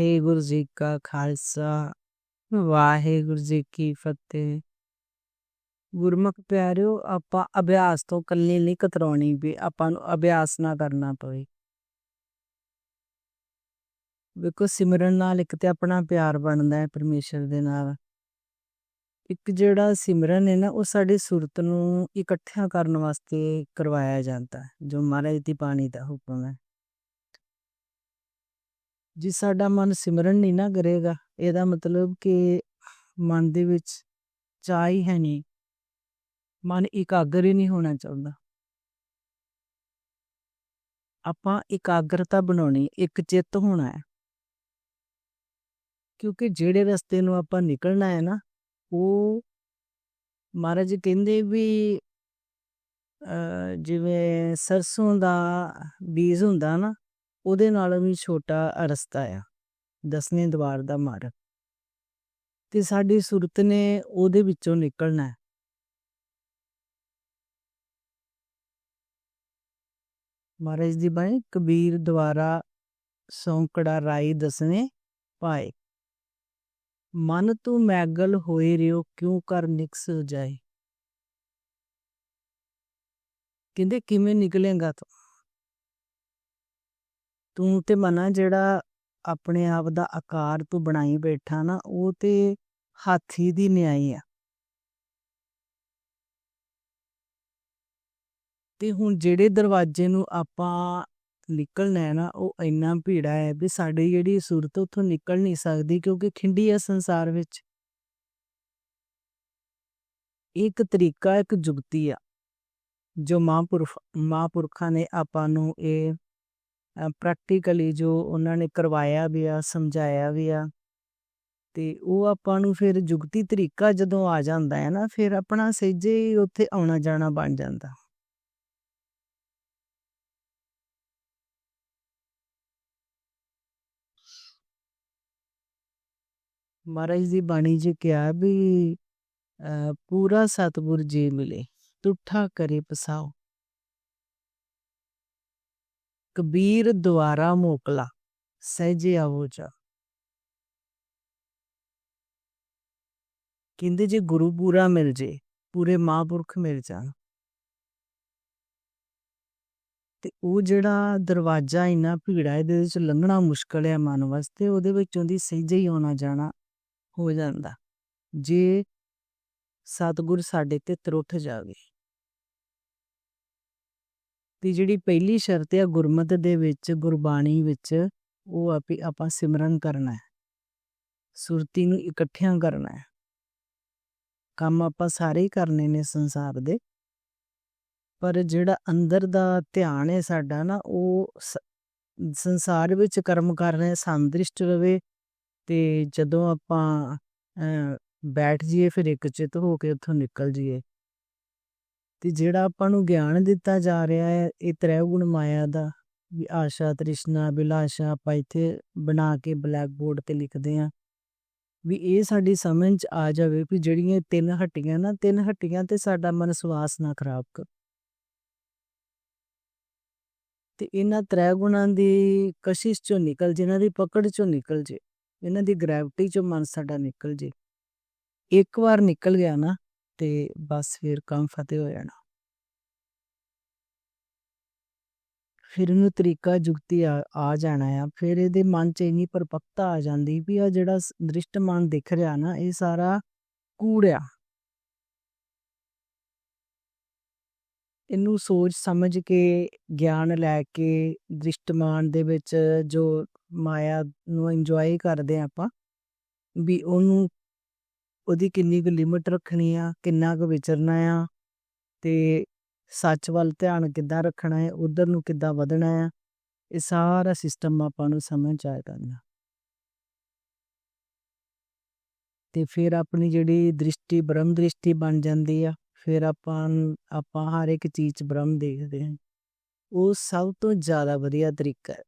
ਵਾਹਿਗੁਰੂ ਜੀ ਕਾ ਖਾਲਸਾ, ਵਾਹਿਗੁਰੂ ਜੀ ਕੀ ਫਤਿਹ। ਗੁਰਮੁਖ ਪਿਆਰਿਓ, ਆਪਾਂ ਅਭਿਆਸ ਤੋਂ ਕੱਲੇ ਨਹੀਂ ਕਤਰਾਉਣੀ ਵੀ ਆਪਾਂ ਨੂੰ ਅਭਿਆਸ ਨਾ ਕਰਨਾ ਪਵੇ। ਵੇਖੋ, ਸਿਮਰਨ ਨਾਲ ਇੱਕ ਤੇ ਆਪਣਾ ਪਿਆਰ ਬਣਦਾ ਹੈ ਪਰਮੇਸ਼ਰ ਦੇ ਨਾਲ। ਇੱਕ ਜਿਹੜਾ ਸਿਮਰਨ ਹੈ ਨਾ, ਉਹ ਸਾਡੀ ਸੁਰਤ ਨੂੰ ਇਕੱਠਿਆਂ ਕਰਨ ਵਾਸਤੇ ਕਰਵਾਇਆ ਜਾਂਦਾ ਜੋ ਮਹਾਰਾਜ ਦੀ ਬਾਣੀ ਦਾ ਹੁਕਮ ਹੈ। ਜੇ ਸਾਡਾ ਮਨ ਸਿਮਰਨ ਨਹੀਂ ਨਾ ਕਰੇਗਾ ਇਹਦਾ ਮਤਲਬ ਕਿ ਮਨ ਦੇ ਵਿੱਚ ਚਾਹ ਹੀ ਹੈ ਨਹੀਂ। ਮਨ ਇਕਾਗਰ ਹੀ ਨਹੀਂ ਹੋਣਾ ਚਾਹੁੰਦਾ। ਆਪਾਂ ਇਕਾਗਰਤਾ ਬਣਾਉਣੀ ਇੱਕ ਚਿੱਤ ਹੋਣਾ ਹੈ। ਕਿਉਂਕਿ ਜਿਹੜੇ ਰਸਤੇ ਨੂੰ ਆਪਾਂ ਨਿਕਲਣਾ ਹੈ ਨਾ ਉਹ ਮਹਾਰਾਜ ਕਹਿੰਦੇ ਵੀ ਅ, ਜਿਵੇਂ ਸਰਸੋਂ ਦਾ ਬੀਜ ਹੁੰਦਾ ਨਾ ਉਹਦੇ ਨਾਲੋਂ ਵੀ ਛੋਟਾ ਰਸਤਾ ਆ, ਦਸਵੇਂ ਦਵਾਰ ਦਾ ਮਾਰਗ। ਤੇ ਸਾਡੀ ਸੁਰਤ ਨੇ ਉਹਦੇ ਵਿੱਚੋਂ ਨਿਕਲਣਾ ਹੈ। ਮਹਾਰਾਜ ਦੀ ਬਾਣੀ, ਕਬੀਰ ਦੁਆਰਾ ਸੌਂਕੜਾ ਰਾਈ ਦਸਵੇਂ ਪਾਏ। ਮਨ ਤੂੰ ਮੈਗਲ ਹੋਏ ਰਿਓ, ਕਿਉਂ ਕਰ ਨਿਕਸ ਜਾਏ? ਕਹਿੰਦੇ, ਕਿਵੇਂ ਨਿਕਲੇਗਾ ਤੂੰ? ਤੂੰ ਤੇ ਮਨਾ ਜਿਹੜਾ ਆਪਣੇ ਆਪ ਦਾ ਆਕਾਰ ਤੂੰ ਬਣਾਈ ਬੈਠਾ ਨਾ, ਉਹ ਤੇ ਹਾਥੀ ਦੀ ਨਿਆਈ ਆ। ਤੇ ਹੁਣ ਜਿਹੜੇ ਦਰਵਾਜ਼ੇ ਨੂੰ ਆਪਾਂ ਨਿਕਲਣਾ ਹੈ ਨਾ, ਉਹ ਇੰਨਾ ਭੀੜਾ ਹੈ ਵੀ ਸਾਡੀ ਜਿਹੜੀ ਸੂਰਤ ਉੱਥੋਂ ਨਿਕਲ ਨਹੀਂ ਸਕਦੀ ਕਿਉਂਕਿ ਖਿੰਡੀ ਹੈ ਸੰਸਾਰ ਵਿੱਚ। ਇੱਕ ਤਰੀਕਾ, ਇੱਕ ਜੁਗਤੀ ਆ, ਜੋ ਮਹਾਂਪੁਰਖ, ਮਹਾਂਪੁਰਖਾਂ ਨੇ ਆਪਾਂ ਨੂੰ ਇਹ ਪ੍ਰੈਕਟੀਕਲੀ ਜੋ ਉਹਨਾਂ ਨੇ ਕਰਵਾਇਆ ਵੀ ਆ ਸਮਝਾਇਆ ਵੀ ਆ। ਤੇ ਉਹ ਆਪਾਂ ਨੂੰ ਫਿਰ ਜੁਗਤੀ ਤਰੀਕਾ ਜਦੋਂ ਆ ਜਾਂਦਾ ਹੈ ਨਾ ਫਿਰ ਆਪਣਾ ਸਹਿਜੇ ਹੀ ਉੱਥੇ ਆਉਣਾ ਜਾਣਾ ਬਣ ਜਾਂਦਾ। ਮਹਾਰਾਜ ਦੀ ਬਾਣੀ 'ਚ ਕਿਹਾ ਵੀ ਅ, ਪੂਰਾ ਸਤਿਗੁਰ ਜੀ ਮਿਲੇ ਟੁੱਠਾ ਕਰੇ ਪਸਾਓ। ਕਬੀਰ ਦੁਆਰਾ ਮੋਕਲਾ, ਸਹਿਜੇ ਆਵੋ ਜਾ। ਕਹਿੰਦੇ ਜੇ ਗੁਰੂ ਪੂਰਾ ਮਿਲ ਜੇ, ਪੂਰੇ ਮਹਾਂਪੁਰਖ ਮਿਲ ਜਾਣ। ਤੇ ਉਹ ਜਿਹੜਾ ਦਰਵਾਜ਼ਾ ਇੰਨਾ ਭੀੜਾ, ਇਹਦੇ ਵਿੱਚ ਲੰਘਣਾ ਮੁਸ਼ਕਲ ਹੈ ਮਨ ਵਾਸਤੇ, ਉਹਦੇ ਵਿੱਚੋਂ ਦੀ ਸਹਿਜੇ ਹੀ ਆਉਣਾ ਜਾਣਾ ਹੋ ਜਾਂਦਾ। ਜੇ ਸਤਿਗੁਰ ਸਾਡੇ ਤੇ ਤਰੁੱਠ ਜਾਵੇ। ਤੇ ਜਿਹੜੀ ਪਹਿਲੀ ਸ਼ਰਤ ਹੈ, ਗੁਰਮਤਿ ਦੇ ਵਿੱਚ, ਗੁਰਬਾਣੀ ਵਿੱਚ, ਉਹ ਆਪੇ ਆਪਾਂ ਸਿਮਰਨ ਕਰਨਾ ਹੈ। ਸੁਰਤੀ ਨੂੰ ਇਕੱਠਿਆਂ ਕਰਨਾ ਹੈ। ਕੰਮ ਆਪਾਂ ਸਾਰੇ ਹੀ ਕਰਨੇ ਨੇ ਸੰਸਾਰ ਦੇ। ਪਰ ਜਿਹੜਾ ਅੰਦਰ ਦਾ ਧਿਆਨ ਹੈ ਸਾਡਾ ਨਾ, ਉਹ ਸੰਸਾਰ ਵਿੱਚ ਕਰਮ ਕਰ ਰਹੇ ਸੰਦ੍ਰਿਸ਼ਟ ਰਵੇ ਤੇ ਜਦੋਂ ਆਪਾਂ ਬੈਠ ਜਾਈਏ, ਫਿਰ ਇੱਕ ਚਿਤ ਹੋ ਕੇ ਉੱਥੋਂ ਨਿਕਲ ਜਾਈਏ। ਤੇ ਜਿਹੜਾ ਆਪਾਂ ਨੂੰ ਗਿਆਨ ਦਿੱਤਾ ਜਾ ਰਿਹਾ ਹੈ, ਇਹ ਤ੍ਰੈ ਗੁਣ ਮਾਇਆ ਦਾ, ਵੀ ਆਸ਼ਾ ਤ੍ਰਿਸ਼ਨਾ, ਬਿਲਾਸ਼ਾ ਆਪਾਂ ਇੱਥੇ ਬਣਾ ਕੇ ਬਲੈਕ ਬੋਰਡ ਤੇ ਲਿਖਦੇ ਆ ਵੀ ਇਹ ਸਾਡੀ ਸਮਝ ਚ ਆ ਜਾਵੇ ਵੀ ਜਿਹੜੀਆਂ ਤਿੰਨ ਹੱਟੀਆਂ ਨਾ, ਤਿੰਨ ਹੱਟੀਆਂ ਤੇ ਸਾਡਾ ਮਨ ਸਵਾਸ ਨਾ ਖਰਾਬ ਕਰ। ਤੇ ਇਹਨਾਂ ਤ੍ਰੈ ਗੁਣਾਂ ਦੀ ਕਸ਼ਿਸ਼ ਚੋਂ ਨਿਕਲ ਜੇ, ਇਹਨਾਂ ਦੀ ਪਕੜ ਚੋਂ ਨਿਕਲ ਜੇ, ਇਹਨਾਂ ਦੀ ਗ੍ਰੈਵਿਟੀ ਚੋਂ ਮਨ ਸਾਡਾ ਨਿਕਲ ਜੇ। ਇੱਕ ਵਾਰ ਨਿਕਲ ਗਿਆ ਨਾ ਤੇ ਬਸ ਫਿਰ ਕੰਮ ਫਤਿਹ ਹੋ ਜਾਣਾ। ਫਿਰ ਇਹਨੂੰ ਤਰੀਕਾ ਜੁਗਤੀ ਆ ਜਾਣਾ ਆ। ਫਿਰ ਇਹਦੇ ਮਨ 'ਚ ਇੰਨੀ ਪਰਪੱਕਤਾ ਆ ਜਾਂਦੀ ਵੀ ਆ ਜਿਹੜਾ ਦ੍ਰਿਸ਼ਟਮਾਨ ਦਿਖ ਰਿਹਾ ਨਾ, ਇਹ ਸਾਰਾ ਕੂੜ ਇਹਨੂੰ ਸੋਚ ਸਮਝ ਕੇ, ਗਿਆਨ ਲੈ ਕੇ, ਦ੍ਰਿਸ਼ਟਮਾਨ ਦੇ ਵਿੱਚ ਜੋ ਮਾਇਆ ਨੂੰ ਇੰਜੋਏ ਕਰਦੇ ਆ ਆਪਾਂ, ਵੀ ਉਹਨੂੰ ਉਹਦੀ ਕਿੰਨੀ ਕੁ ਲਿਮਿਟ ਰੱਖਣੀ ਆ, ਕਿੰਨਾ ਕੁ ਵਿਚਰਨਾ ਆ ਤੇ ਸੱਚ ਵੱਲ ਧਿਆਨ ਕਿੱਦਾਂ ਰੱਖਣਾ ਹੈ, ਉਧਰ ਨੂੰ ਕਿੱਦਾਂ ਵਧਣਾ ਹੈ ਇਹ ਸਾਰਾ ਸਿਸਟਮ ਆਪਾਂ ਨੂੰ ਸਮਝ ਆਇਆ ਕਰਨਾ ਤੇ ਫਿਰ ਆਪਣੀ ਜਿਹੜੀ ਦ੍ਰਿਸ਼ਟੀ, ਬ੍ਰਹਮ ਦ੍ਰਿਸ਼ਟੀ ਬਣ ਜਾਂਦੀ ਆ, ਫਿਰ ਆਪਾਂ ਆਪਾਂ ਹਰ ਇੱਕ ਚੀਜ਼ 'ਚ ਬ੍ਰਹਮ ਦੇਖਦੇ ਹਾਂ। ਉਹ ਸਭ ਤੋਂ ਜ਼ਿਆਦਾ ਵਧੀਆ ਤਰੀਕਾ ਹੈ।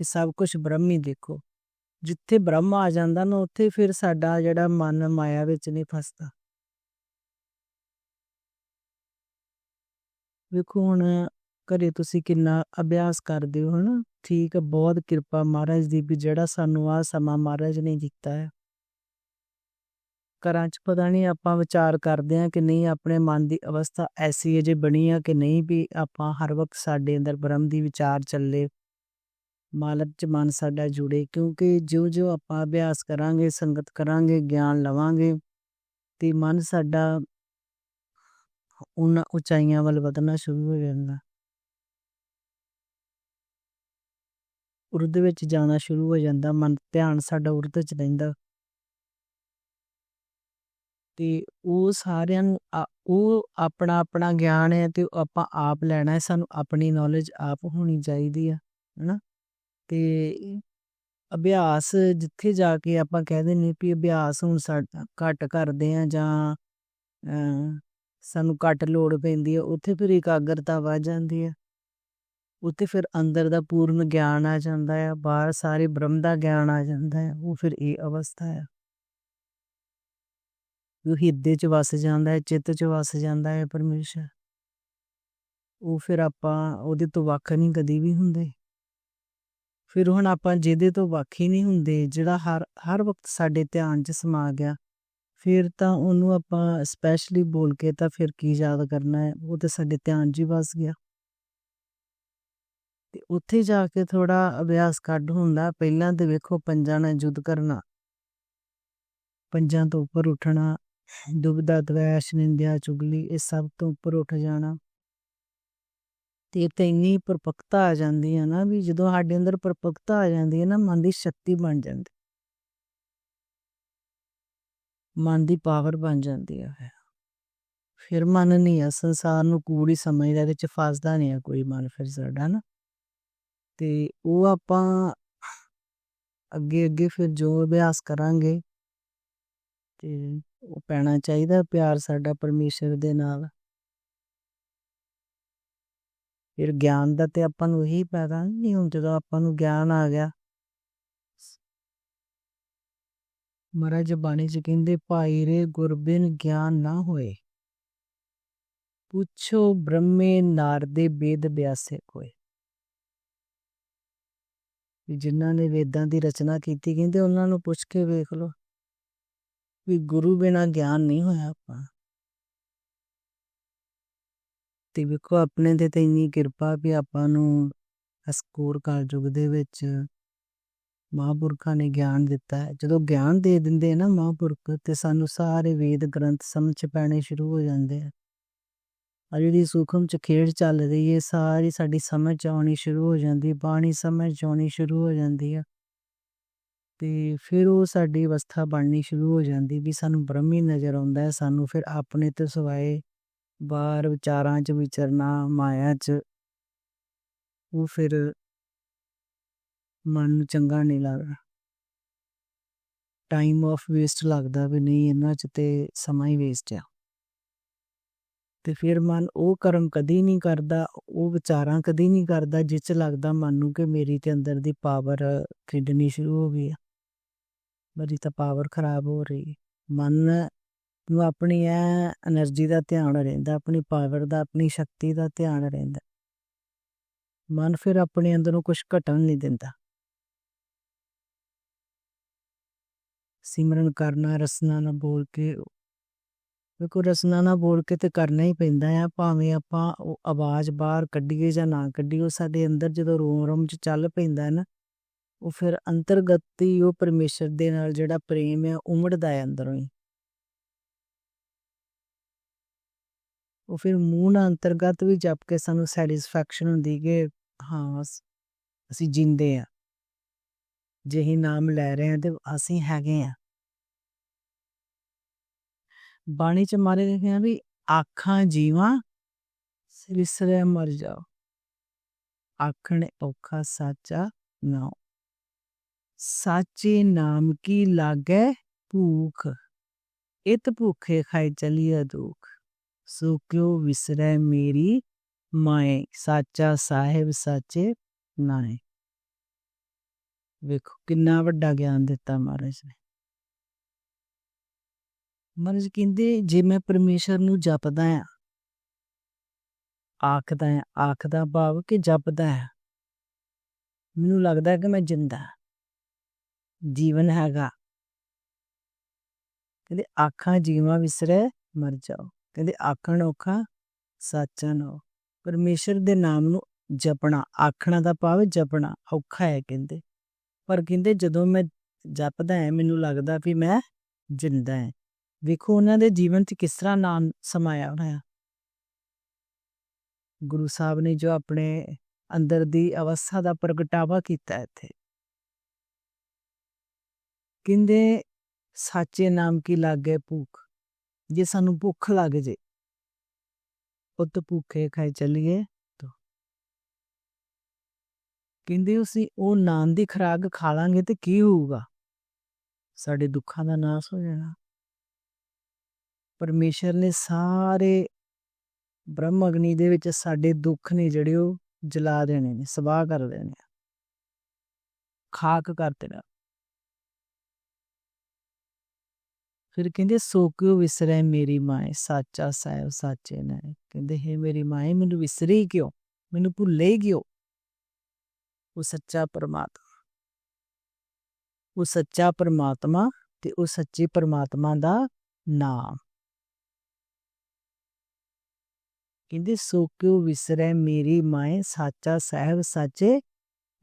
ਕਿ ਸਭ ਕੁਝ ਬ੍ਰਹਮ ਹੀ ਦੇਖੋ। ਜਿੱਥੇ ਬ੍ਰਹਮ ਆ ਜਾਂਦਾ ਨਾ, ਉੱਥੇ ਫਿਰ ਸਾਡਾ ਜਿਹੜਾ ਮਨ ਮਾਇਆ ਵਿੱਚ ਨਹੀਂ ਫਸਦਾ। ਵੇਖੋ ਹੁਣ ਘਰੇ ਤੁਸੀਂ ਕਿੰਨਾ ਅਭਿਆਸ ਕਰਦੇ ਹੋ, ਹਨਾ? ਠੀਕ ਹੈ ਬਹੁਤ ਕਿਰਪਾ ਮਹਾਰਾਜ ਦੀ ਵੀ ਜਿਹੜਾ ਸਾਨੂੰ ਆ ਸਮਾਂ ਮਹਾਰਾਜ ਨੇ ਦਿੱਤਾ ਹੈ। ਘਰਾਂ 'ਚ ਪਤਾ ਨਹੀਂ ਆਪਾਂ ਵਿਚਾਰ ਕਰਦੇ ਆ ਕਿ ਨਹੀਂ, ਆਪਣੇ ਮਨ ਦੀ ਅਵਸਥਾ ਐਸੀ ਹੈ ਜੇ ਬਣੀ ਆ ਕਿ ਨਹੀਂ ਵੀ ਆਪਾਂ ਹਰ ਵਕਤ ਸਾਡੇ ਅੰਦਰ ਬ੍ਰਹਮ ਦੀ ਵਿਚਾਰ ਚੱਲੇ। ਮਾਲਕ 'ਚ ਮਨ ਸਾਡਾ ਜੁੜੇ, ਕਿਉਂਕਿ ਜਿਉਂ-ਜਿਉਂ ਆਪਾਂ ਅਭਿਆਸ ਕਰਾਂਗੇ, ਸੰਗਤ ਕਰਾਂਗੇ, ਗਿਆਨ ਲਵਾਂਗੇ, ਤੇ ਮਨ ਸਾਡਾ ਉਹਨਾਂ ਉਚਾਈਆਂ ਵੱਲ ਵਧਣਾ ਸ਼ੁਰੂ ਹੋ ਜਾਂਦਾ। ਉਰਦ ਵਿੱਚ ਜਾਣਾ ਸ਼ੁਰੂ ਹੋ ਜਾਂਦਾ, ਮਨ ਧਿਆਨ ਸਾਡਾ ਉਰਦ 'ਚ ਰਹਿੰਦਾ ਤੇ ਉਹ ਸਾਰਿਆਂ ਨੂੰ ਉਹ ਆਪਣਾ ਆਪਣਾ ਗਿਆਨ ਹੈ ਤੇ ਆਪਾਂ ਆਪ ਲੈਣਾ ਹੈ, ਸਾਨੂੰ ਆਪਣੀ ਨੌਲੇਜ ਆਪ ਹੋਣੀ ਚਾਹੀਦੀ ਆ ਹਨਾ? ਤੇ ਅਭਿਆਸ ਜਿੱਥੇ ਜਾ ਕੇ ਆਪਾਂ ਕਹਿੰਦੇ ਨੇ ਵੀ ਅਭਿਆਸ ਹੁਣ ਸਾਡਾ ਘੱਟ ਕਰਦੇ ਆ ਜਾਂ ਸਾਨੂੰ ਘੱਟ ਲੋੜ ਪੈਂਦੀ ਹੈ, ਉੱਥੇ ਫਿਰ ਇਕਾਗਰਤਾ ਵੱਧ ਜਾਂਦੀ ਹੈ। ਉੱਥੇ ਫਿਰ ਅੰਦਰ ਦਾ ਪੂਰਨ ਗਿਆਨ ਆ ਜਾਂਦਾ ਆ ਬਾਹਰ ਸਾਰੇ ਬ੍ਰਹਮ ਦਾ ਗਿਆਨ ਆ ਜਾਂਦਾ ਹੈ, ਉਹ ਫਿਰ ਇਹ ਅਵਸਥਾ ਹੈ। ਉਹ ਹਿਰਦੇ 'ਚ ਵਸ ਜਾਂਦਾ ਹੈ, ਚਿੱਤ 'ਚ ਵਸ ਜਾਂਦਾ ਹੈ ਪਰਮੇਸ਼ਰ। ਉਹ ਫਿਰ ਆਪਾਂ ਉਹਦੇ ਤੋਂ ਵੱਖ ਨਹੀਂ ਕਦੀ ਵੀ ਹੁੰਦੇ। ਫਿਰ ਹੁਣ ਆਪਾਂ ਜਿਹਦੇ ਤੋਂ ਵੱਖ ਹੀ ਨਹੀਂ ਹੁੰਦੇ, ਜਿਹੜਾ ਹਰ ਹਰ ਵਕਤ ਸਾਡੇ ਧਿਆਨ 'ਚ ਸਮਾ ਗਿਆ, ਫਿਰ ਤਾਂ ਉਹਨੂੰ ਆਪਾਂ ਸਪੈਸ਼ਲੀ ਬੋਲ ਕੇ ਤਾਂ ਫਿਰ ਕੀ ਯਾਦ ਕਰਨਾ ਹੈ, ਉਹ ਤਾਂ ਸਾਡੇ ਧਿਆਨ 'ਚ ਹੀ ਵਸ ਗਿਆ। ਤੇ ਉੱਥੇ ਜਾ ਕੇ ਥੋੜਾ ਅਭਿਆਸ ਕੱਢ ਹੁੰਦਾ, ਪਹਿਲਾਂ ਤੇ ਵੇਖੋ ਪੰਜਾਂ ਨਾਲ ਯੁੱਧ ਕਰਨਾ। ਪੰਜਾਂ ਤੋਂ ਉੱਪਰ ਉੱਠਣਾ ਦੁਬਦਾ ਦਵੈਸ਼, ਨਿੰਦਿਆ, ਚੁਗਲੀ, ਇਹ ਸਭ ਤੋਂ ਉੱਪਰ ਉੱਠ ਜਾਣਾ। ਤੇ ਤੇ ਇੰਨੀ ਪਰਪਕਤਾ ਆ ਜਾਂਦੀ ਹੈ ਨਾ ਵੀ ਜਦੋਂ ਸਾਡੇ ਅੰਦਰ ਪਰਪਕਤਾ ਆ ਜਾਂਦੀ ਹੈ ਨਾ, ਮਨ ਦੀ ਸ਼ਕਤੀ ਬਣ ਜਾਂਦੀ। ਮਨ ਦੀ ਪਾਵਰ ਬਣ ਜਾਂਦੀ ਹੈ। ਫਿਰ। ਫਿਰ ਮਨ ਨਹੀਂ ਆ, ਸੰਸਾਰ ਨੂੰ ਕੂੜੀ ਸਮਝਦਾ, ਇਹਦੇ ਚ ਫਸਦਾ ਨਹੀਂ ਆ ਕੋਈ ਮਨ ਫਿਰ ਸਾਡਾ ਨਾ। ਤੇ ਉਹ ਆਪਾਂ ਅੱਗੇ ਅੱਗੇ ਫਿਰ ਜੋ ਅਭਿਆਸ ਕਰਾਂਗੇ, ਤੇ ਉਹ ਪੈਣਾ ਚਾਹੀਦਾ, ਪਿਆਰ ਸਾਡਾ ਪਰਮੇਸ਼ਰ ਦੇ ਨਾਲ। ਫਿਰ ਗਿਆਨ ਦਾ ਤੇ ਆਪਾਂ ਨੂੰ ਇਹੀ ਪੈਦਾ ਨਹੀਂ ਹੁਣ ਜਦੋਂ ਆਪਾਂ ਨੂੰ ਗਿਆਨ ਆ ਗਿਆ। ਮਹਾਰਾਜ ਬਾਣੀ ਚ ਕਹਿੰਦੇ, ਭਾਈ ਰੇ ਗੁਰਬਿਨ ਗਿਆਨ ਨਾ ਹੋਏ। ਪੁੱਛੋ ਬ੍ਰਹਮੇ ਨਾਰਦੇ ਵੇਦ ਬਿਆਸੇ ਕੋਏ। ਵੀ ਜਿਨ੍ਹਾਂ ਨੇ ਵੇਦਾਂ ਦੀ ਰਚਨਾ ਕੀਤੀ, ਕਹਿੰਦੇ ਉਹਨਾਂ ਨੂੰ ਪੁੱਛ ਕੇ ਵੇਖ ਲਓ। ਵੀ ਗੁਰੂ ਬਿਨਾ ਗਿਆਨ ਨਹੀਂ ਹੋਇਆ ਆਪਾਂ। ਤੇ ਵੇਖੋ, ਆਪਣੇ ਤੇ ਤਾਂ ਇੰਨੀ ਕਿਰਪਾ ਵੀ ਆਪਾਂ ਨੂੰ ਅਸਕੂਰ ਕਾਲਯੁਗ ਦੇ ਵਿੱਚ ਮਹਾਂਪੁਰਖਾਂ ਨੇ ਗਿਆਨ ਦਿੱਤਾ ਹੈ। ਜਦੋਂ ਗਿਆਨ ਦੇ ਦਿੰਦੇ ਨਾ ਮਹਾਂਪੁਰਖ, ਤੇ ਸਾਨੂੰ ਸਾਰੇ ਵੇਦ ਗ੍ਰੰਥ ਸਮਝ ਪੈਣੇ ਸ਼ੁਰੂ ਹੋ ਜਾਂਦੇ ਆ। ਆ ਜਿਹੜੀ ਸੂਖਮ ਚ ਖੇਡ ਚੱਲ ਰਹੀ ਹੈ ਸਾਰੀ ਸਾਡੀ ਸਮਝ 'ਚ ਆਉਣੀ ਸ਼ੁਰੂ ਹੋ ਜਾਂਦੀ ਬਾਣੀ ਸਮਝ ਆਉਣੀ ਸ਼ੁਰੂ ਹੋ ਜਾਂਦੀ ਆ। ਤੇ ਫਿਰ ਉਹ ਸਾਡੀ ਅਵਸਥਾ ਬਣਨੀ ਸ਼ੁਰੂ ਹੋ ਜਾਂਦੀ ਵੀ ਸਾਨੂੰ ਬ੍ਰਹਮੀ ਨਜ਼ਰ ਆਉਂਦਾ ਹੈ, ਸਾਨੂੰ ਫਿਰ ਆਪਣੇ ਤੋਂ ਸਿਵਾਏ ਬਾਹਰ ਵਿਚਾਰਾਂ 'ਚ ਵਿਚਰਨਾ ਮਾਇਆ 'ਚ ਉਹ ਫਿਰ ਮਨ ਨੂੰ ਚੰਗਾ ਨਹੀਂ ਲੱਗਦਾ। ਟਾਈਮ ਆਫ ਵੇਸਟ ਲੱਗਦਾ ਵੀ ਨਹੀਂ ਇਹਨਾਂ 'ਚ ਤੇ ਸਮਾਂ ਹੀ ਵੇਸਟ ਆ। ਤੇ ਫਿਰ ਮਨ ਉਹ ਕਰਮ ਕਦੀ ਨਹੀਂ ਕਰਦਾ, ਉਹ ਵਿਚਾਰਾਂ ਕਦੀ ਨਹੀਂ ਕਰਦਾ, ਜਿਸ 'ਚ ਲੱਗਦਾ ਮਨ ਨੂੰ ਕਿ ਮੇਰੀ ਤੇ ਅੰਦਰ ਦੀ ਪਾਵਰ ਖੇਡਣੀ ਸ਼ੁਰੂ ਹੋ ਗਈ ਆ। ਮੇਰੀ ਤਾਂ ਪਾਵਰ ਖਰਾਬ ਹੋ ਰਹੀ। ਮਨ ਨੂੰ ਆਪਣੀ ਐ એનર્ਜੀ ਦਾ ਧਿਆਨ ਰਹਿੰਦਾ, ਆਪਣੀ ਪਾਵਰ ਦਾ, ਆਪਣੀ ਸ਼ਕਤੀ ਦਾ ਧਿਆਨ ਰਹਿੰਦਾ। ਮਨ ਫਿਰ ਆਪਣੇ ਅੰਦਰ ਨੂੰ ਕੁਝ ਘਟਣ ਨਹੀਂ ਦਿੰਦਾ। ਸਿਮਰਨ ਕਰਨਾ, ਰਸਨਾ ਨਾ ਬੋਲ ਕੇ, ਵੇਖੋ ਰਸਨਾ ਨਾ ਬੋਲ ਕੇ ਤੇ ਕਰਨਾ ਹੀ ਪੈਂਦਾ ਆ, ਭਾਵੇਂ ਆਪਾਂ ਉਹ ਆਵਾਜ਼ ਬਾਹਰ ਕੱਢੀਏ ਜਾਂ ਨਾ ਕੱਢੀਏ, ਉਹ ਸਾਡੇ ਅੰਦਰ ਜਦੋਂ ਰੋਮ ਰੋਮ ਚ ਚੱਲ ਪੈਂਦਾ ਨਾ, ਉਹ ਫਿਰ ਅੰਤਰਗਤ ਹੀ ਉਹ ਪਰਮੇਸ਼ਰ ਦੇ ਨਾਲ ਜਿਹੜਾ ਪ੍ਰੇਮ ਹੈ ਉਮੜਦਾ ਹੈ ਅੰਦਰੋਂ ਹੀ। ਉਹ ਫਿਰ ਮੂੰਹ ਅੰਤਰਗਤ ਵੀ ਜਪ ਕੇ ਸਾਨੂੰ ਸੈਟੀਸਫੈਕਸ਼ਨ ਹੁੰਦੀ ਕਿ ਹਾਂ, ਅਸ- ਅਸੀਂ ਜਿੰਦੇ ਆ ਜਿਹੀ ਨਾਮ ਲੈ ਰਹੇ ਹਾਂ ਤੇ ਅਸੀਂ ਹੈਗੇ ਆ ਬਾਣੀ ਚ ਮਾਰੇ ਲਿਖੇ ਵੀ ਆਖਾਂ ਜੀਵਾਂ ਵਿਸਰੇ ਮਰ ਜਾਓ। ਆਖਣ ਔਖਾ ਸਾਚਾ ਨਾ ਸਾਚੇ ਨਾਮ ਕੀ ਲਾਗੇ ਭੂਖ? ਇਤ ਭੁਖੇ ਖਾਈ ਚਲੀਆ ਦੁਖ। ਸੋ ਕਿਉ ਵਿਸਰੈ ਮੇਰੀ ਮਾਏ? ਸਾਚਾ ਸਾਹਿਬ ਸਾਚੇ ਨਾਏ। ਵੇਖੋ, ਕਿੰਨਾ ਵੱਡਾ ਗਿਆਨ ਦਿੱਤਾ ਮਹਾਰਾਜ ਨੇ। ਮਹਾਰਾਜ ਕਹਿੰਦੇ, ਜੇ ਮੈਂ ਪਰਮੇਸ਼ਰ ਨੂੰ ਜਪਦਾ ਆ, ਆਖਦਾ ਹੈ ਆਖਦਾ ਭਾਵ ਕਿ ਜਪਦਾ ਹੈ ਮੈਨੂੰ ਲੱਗਦਾ ਕਿ ਮੈਂ ਜਿੰਦਾ ਜੀਵਨ ਹੈਗਾ। ਕਹਿੰਦੇ, ਆਖਾਂ ਜੀਵਾਂ ਵਿਸਰੈ, ਮਰ ਜਾਓ। ਕਹਿੰਦੇ ਆਖਣ ਔਖਾ, ਸਾਚਾ ਨੋ ਪਰਮੇਸ਼ਰ ਦੇ ਨਾਮ ਨੂੰ ਜਪਣਾ, ਆਖਣਾ ਦਾ ਭਾਵ ਜਪਣਾ ਔਖਾ ਹੈ ਕਹਿੰਦੇ। ਪਰ ਕਹਿੰਦੇ ਜਦੋਂ ਮੈਂ ਜਪਦਾ ਹੈ, ਮੈਨੂੰ ਲੱਗਦਾ ਵੀ ਮੈਂ ਜਿੰਦਾ ਹਾਂ। ਵੇਖੋ ਉਹਨਾਂ ਦੇ ਜੀਵਨ 'ਚ ਕਿਸ ਤਰ੍ਹਾਂ ਨਾਮ ਸਮਾਇਆ ਹੋਇਆ ਗੁਰੂ ਸਾਹਿਬ ਨੇ ਜੋ ਆਪਣੇ ਅੰਦਰ ਦੀ ਅਵਸਥਾ ਦਾ ਪ੍ਰਗਟਾਵਾ ਕੀਤਾ ਇੱਥੇ। ਕਹਿੰਦੇ, ਸਾਚੇ ਨਾਮ ਕੀ ਲਾਗੇ ਭੂਖ? ਜੇ ਸਾਨੂੰ ਭੁੱਖ ਲੱਗ ਜੇ। ਪੁੱਤ ਭੁੱਖੇ ਖਾਏ ਚੱਲੀਏ ਕਹਿੰਦੇ ਅਸੀਂ ਉਹ ਨਾਮ ਦੀ ਖਰਾਕ ਖਾ ਲਾਂਗੇ ਤੇ ਕੀ ਹੋਊਗਾ? ਸਾਡੇ ਦੁੱਖਾਂ ਦਾ ਨਾਸ ਹੋ ਜਾਣਾ। ਪਰਮੇਸ਼ਰ ਨੇ ਸਾਰੇ ਬ੍ਰਹਮ ਅਗਨੀ ਦੇ ਵਿੱਚ ਸਾਡੇ ਦੁੱਖ ਨੇ ਜਿਹੜੇ ਉਹ ਜਲਾ ਦੇਣੇ ਨੇ, ਸਵਾਹ ਕਰ ਦੇਣੇ ਆ। ਖਾਕ ਕਰ ਦੇਣਾ। ਫਿਰ ਕਹਿੰਦੇ ਸੋ ਕਿਉ ਵਿਸਰੈ ਮੇਰੀ ਮਾਂ ਸਾਚਾ ਸਾਹਿਬ ਸਾਚੇ ਨੇ। ਕਹਿੰਦੇ, ਹੈ ਮੇਰੀ ਮਾਂ ਮੈਨੂੰ ਵਿਸਰੀ ਕਿਉਂ? ਮੈਨੂੰ ਭੁੱਲੇ ਕਿਉਂ? ਉਹ ਸੱਚਾ ਪਰਮਾਤਮਾ। ਉਹ ਸੱਚਾ ਪਰਮਾਤਮਾ ਤੇ ਉਹ ਸੱਚੇ ਪਰਮਾਤਮਾ ਦਾ ਨਾਮ। ਕਹਿੰਦੇ ਸੋ ਕਿਉ ਵਿਸਰੈ ਮੇਰੀ ਮਾਂ ਸਾਚਾ ਸਾਹਿਬ ਸਾਚੇ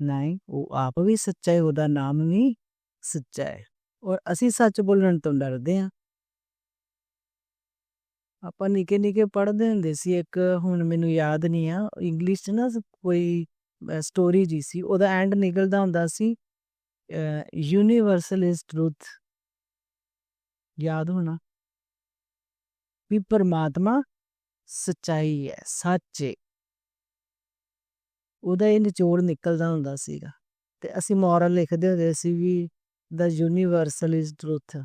ਨਹੀਂ ਉਹ ਆਪ ਵੀ ਸੱਚਾ ਹੈ, ਉਹਦਾ ਨਾਮ ਵੀ ਸੱਚਾ ਹੈ। ਔਰ ਅਸੀਂ ਸੱਚ ਬੋਲਣ ਤੋਂ ਡਰਦੇ ਹਾਂ। ਆਪਾਂ ਨਿੱਕੇ ਨਿੱਕੇ ਪੜ੍ਹਦੇ ਹੁੰਦੇ ਸੀ, ਇੱਕ ਹੁਣ ਮੈਨੂੰ ਯਾਦ ਨਹੀਂ ਆ, ਇੰਗਲਿਸ਼ 'ਚ ਨਾ ਕੋਈ ਸਟੋਰੀ ਜੀ ਸੀ, ਉਹਦਾ ਐਂਡ ਨਿਕਲਦਾ ਹੁੰਦਾ ਸੀ ਯੂਨੀਵਰਸਲ ਇਜ਼ ਟਰੂਥ ਯਾਦ ਹੋਣਾ? ਵੀ ਪਰਮਾਤਮਾ ਸਚਾਈ ਹੈ, ਸੱਚ ਹੈ ਉਹਦਾ ਇਹ ਨਿਚੋੜ ਨਿਕਲਦਾ ਹੁੰਦਾ ਸੀਗਾ। ਤੇ ਅਸੀਂ ਮੋਰਲ ਲਿਖਦੇ ਹੁੰਦੇ ਸੀ ਵੀ ਦਾ ਯੂਨੀਵਰਸਲ ਇਜ਼ ਟਰੂਥ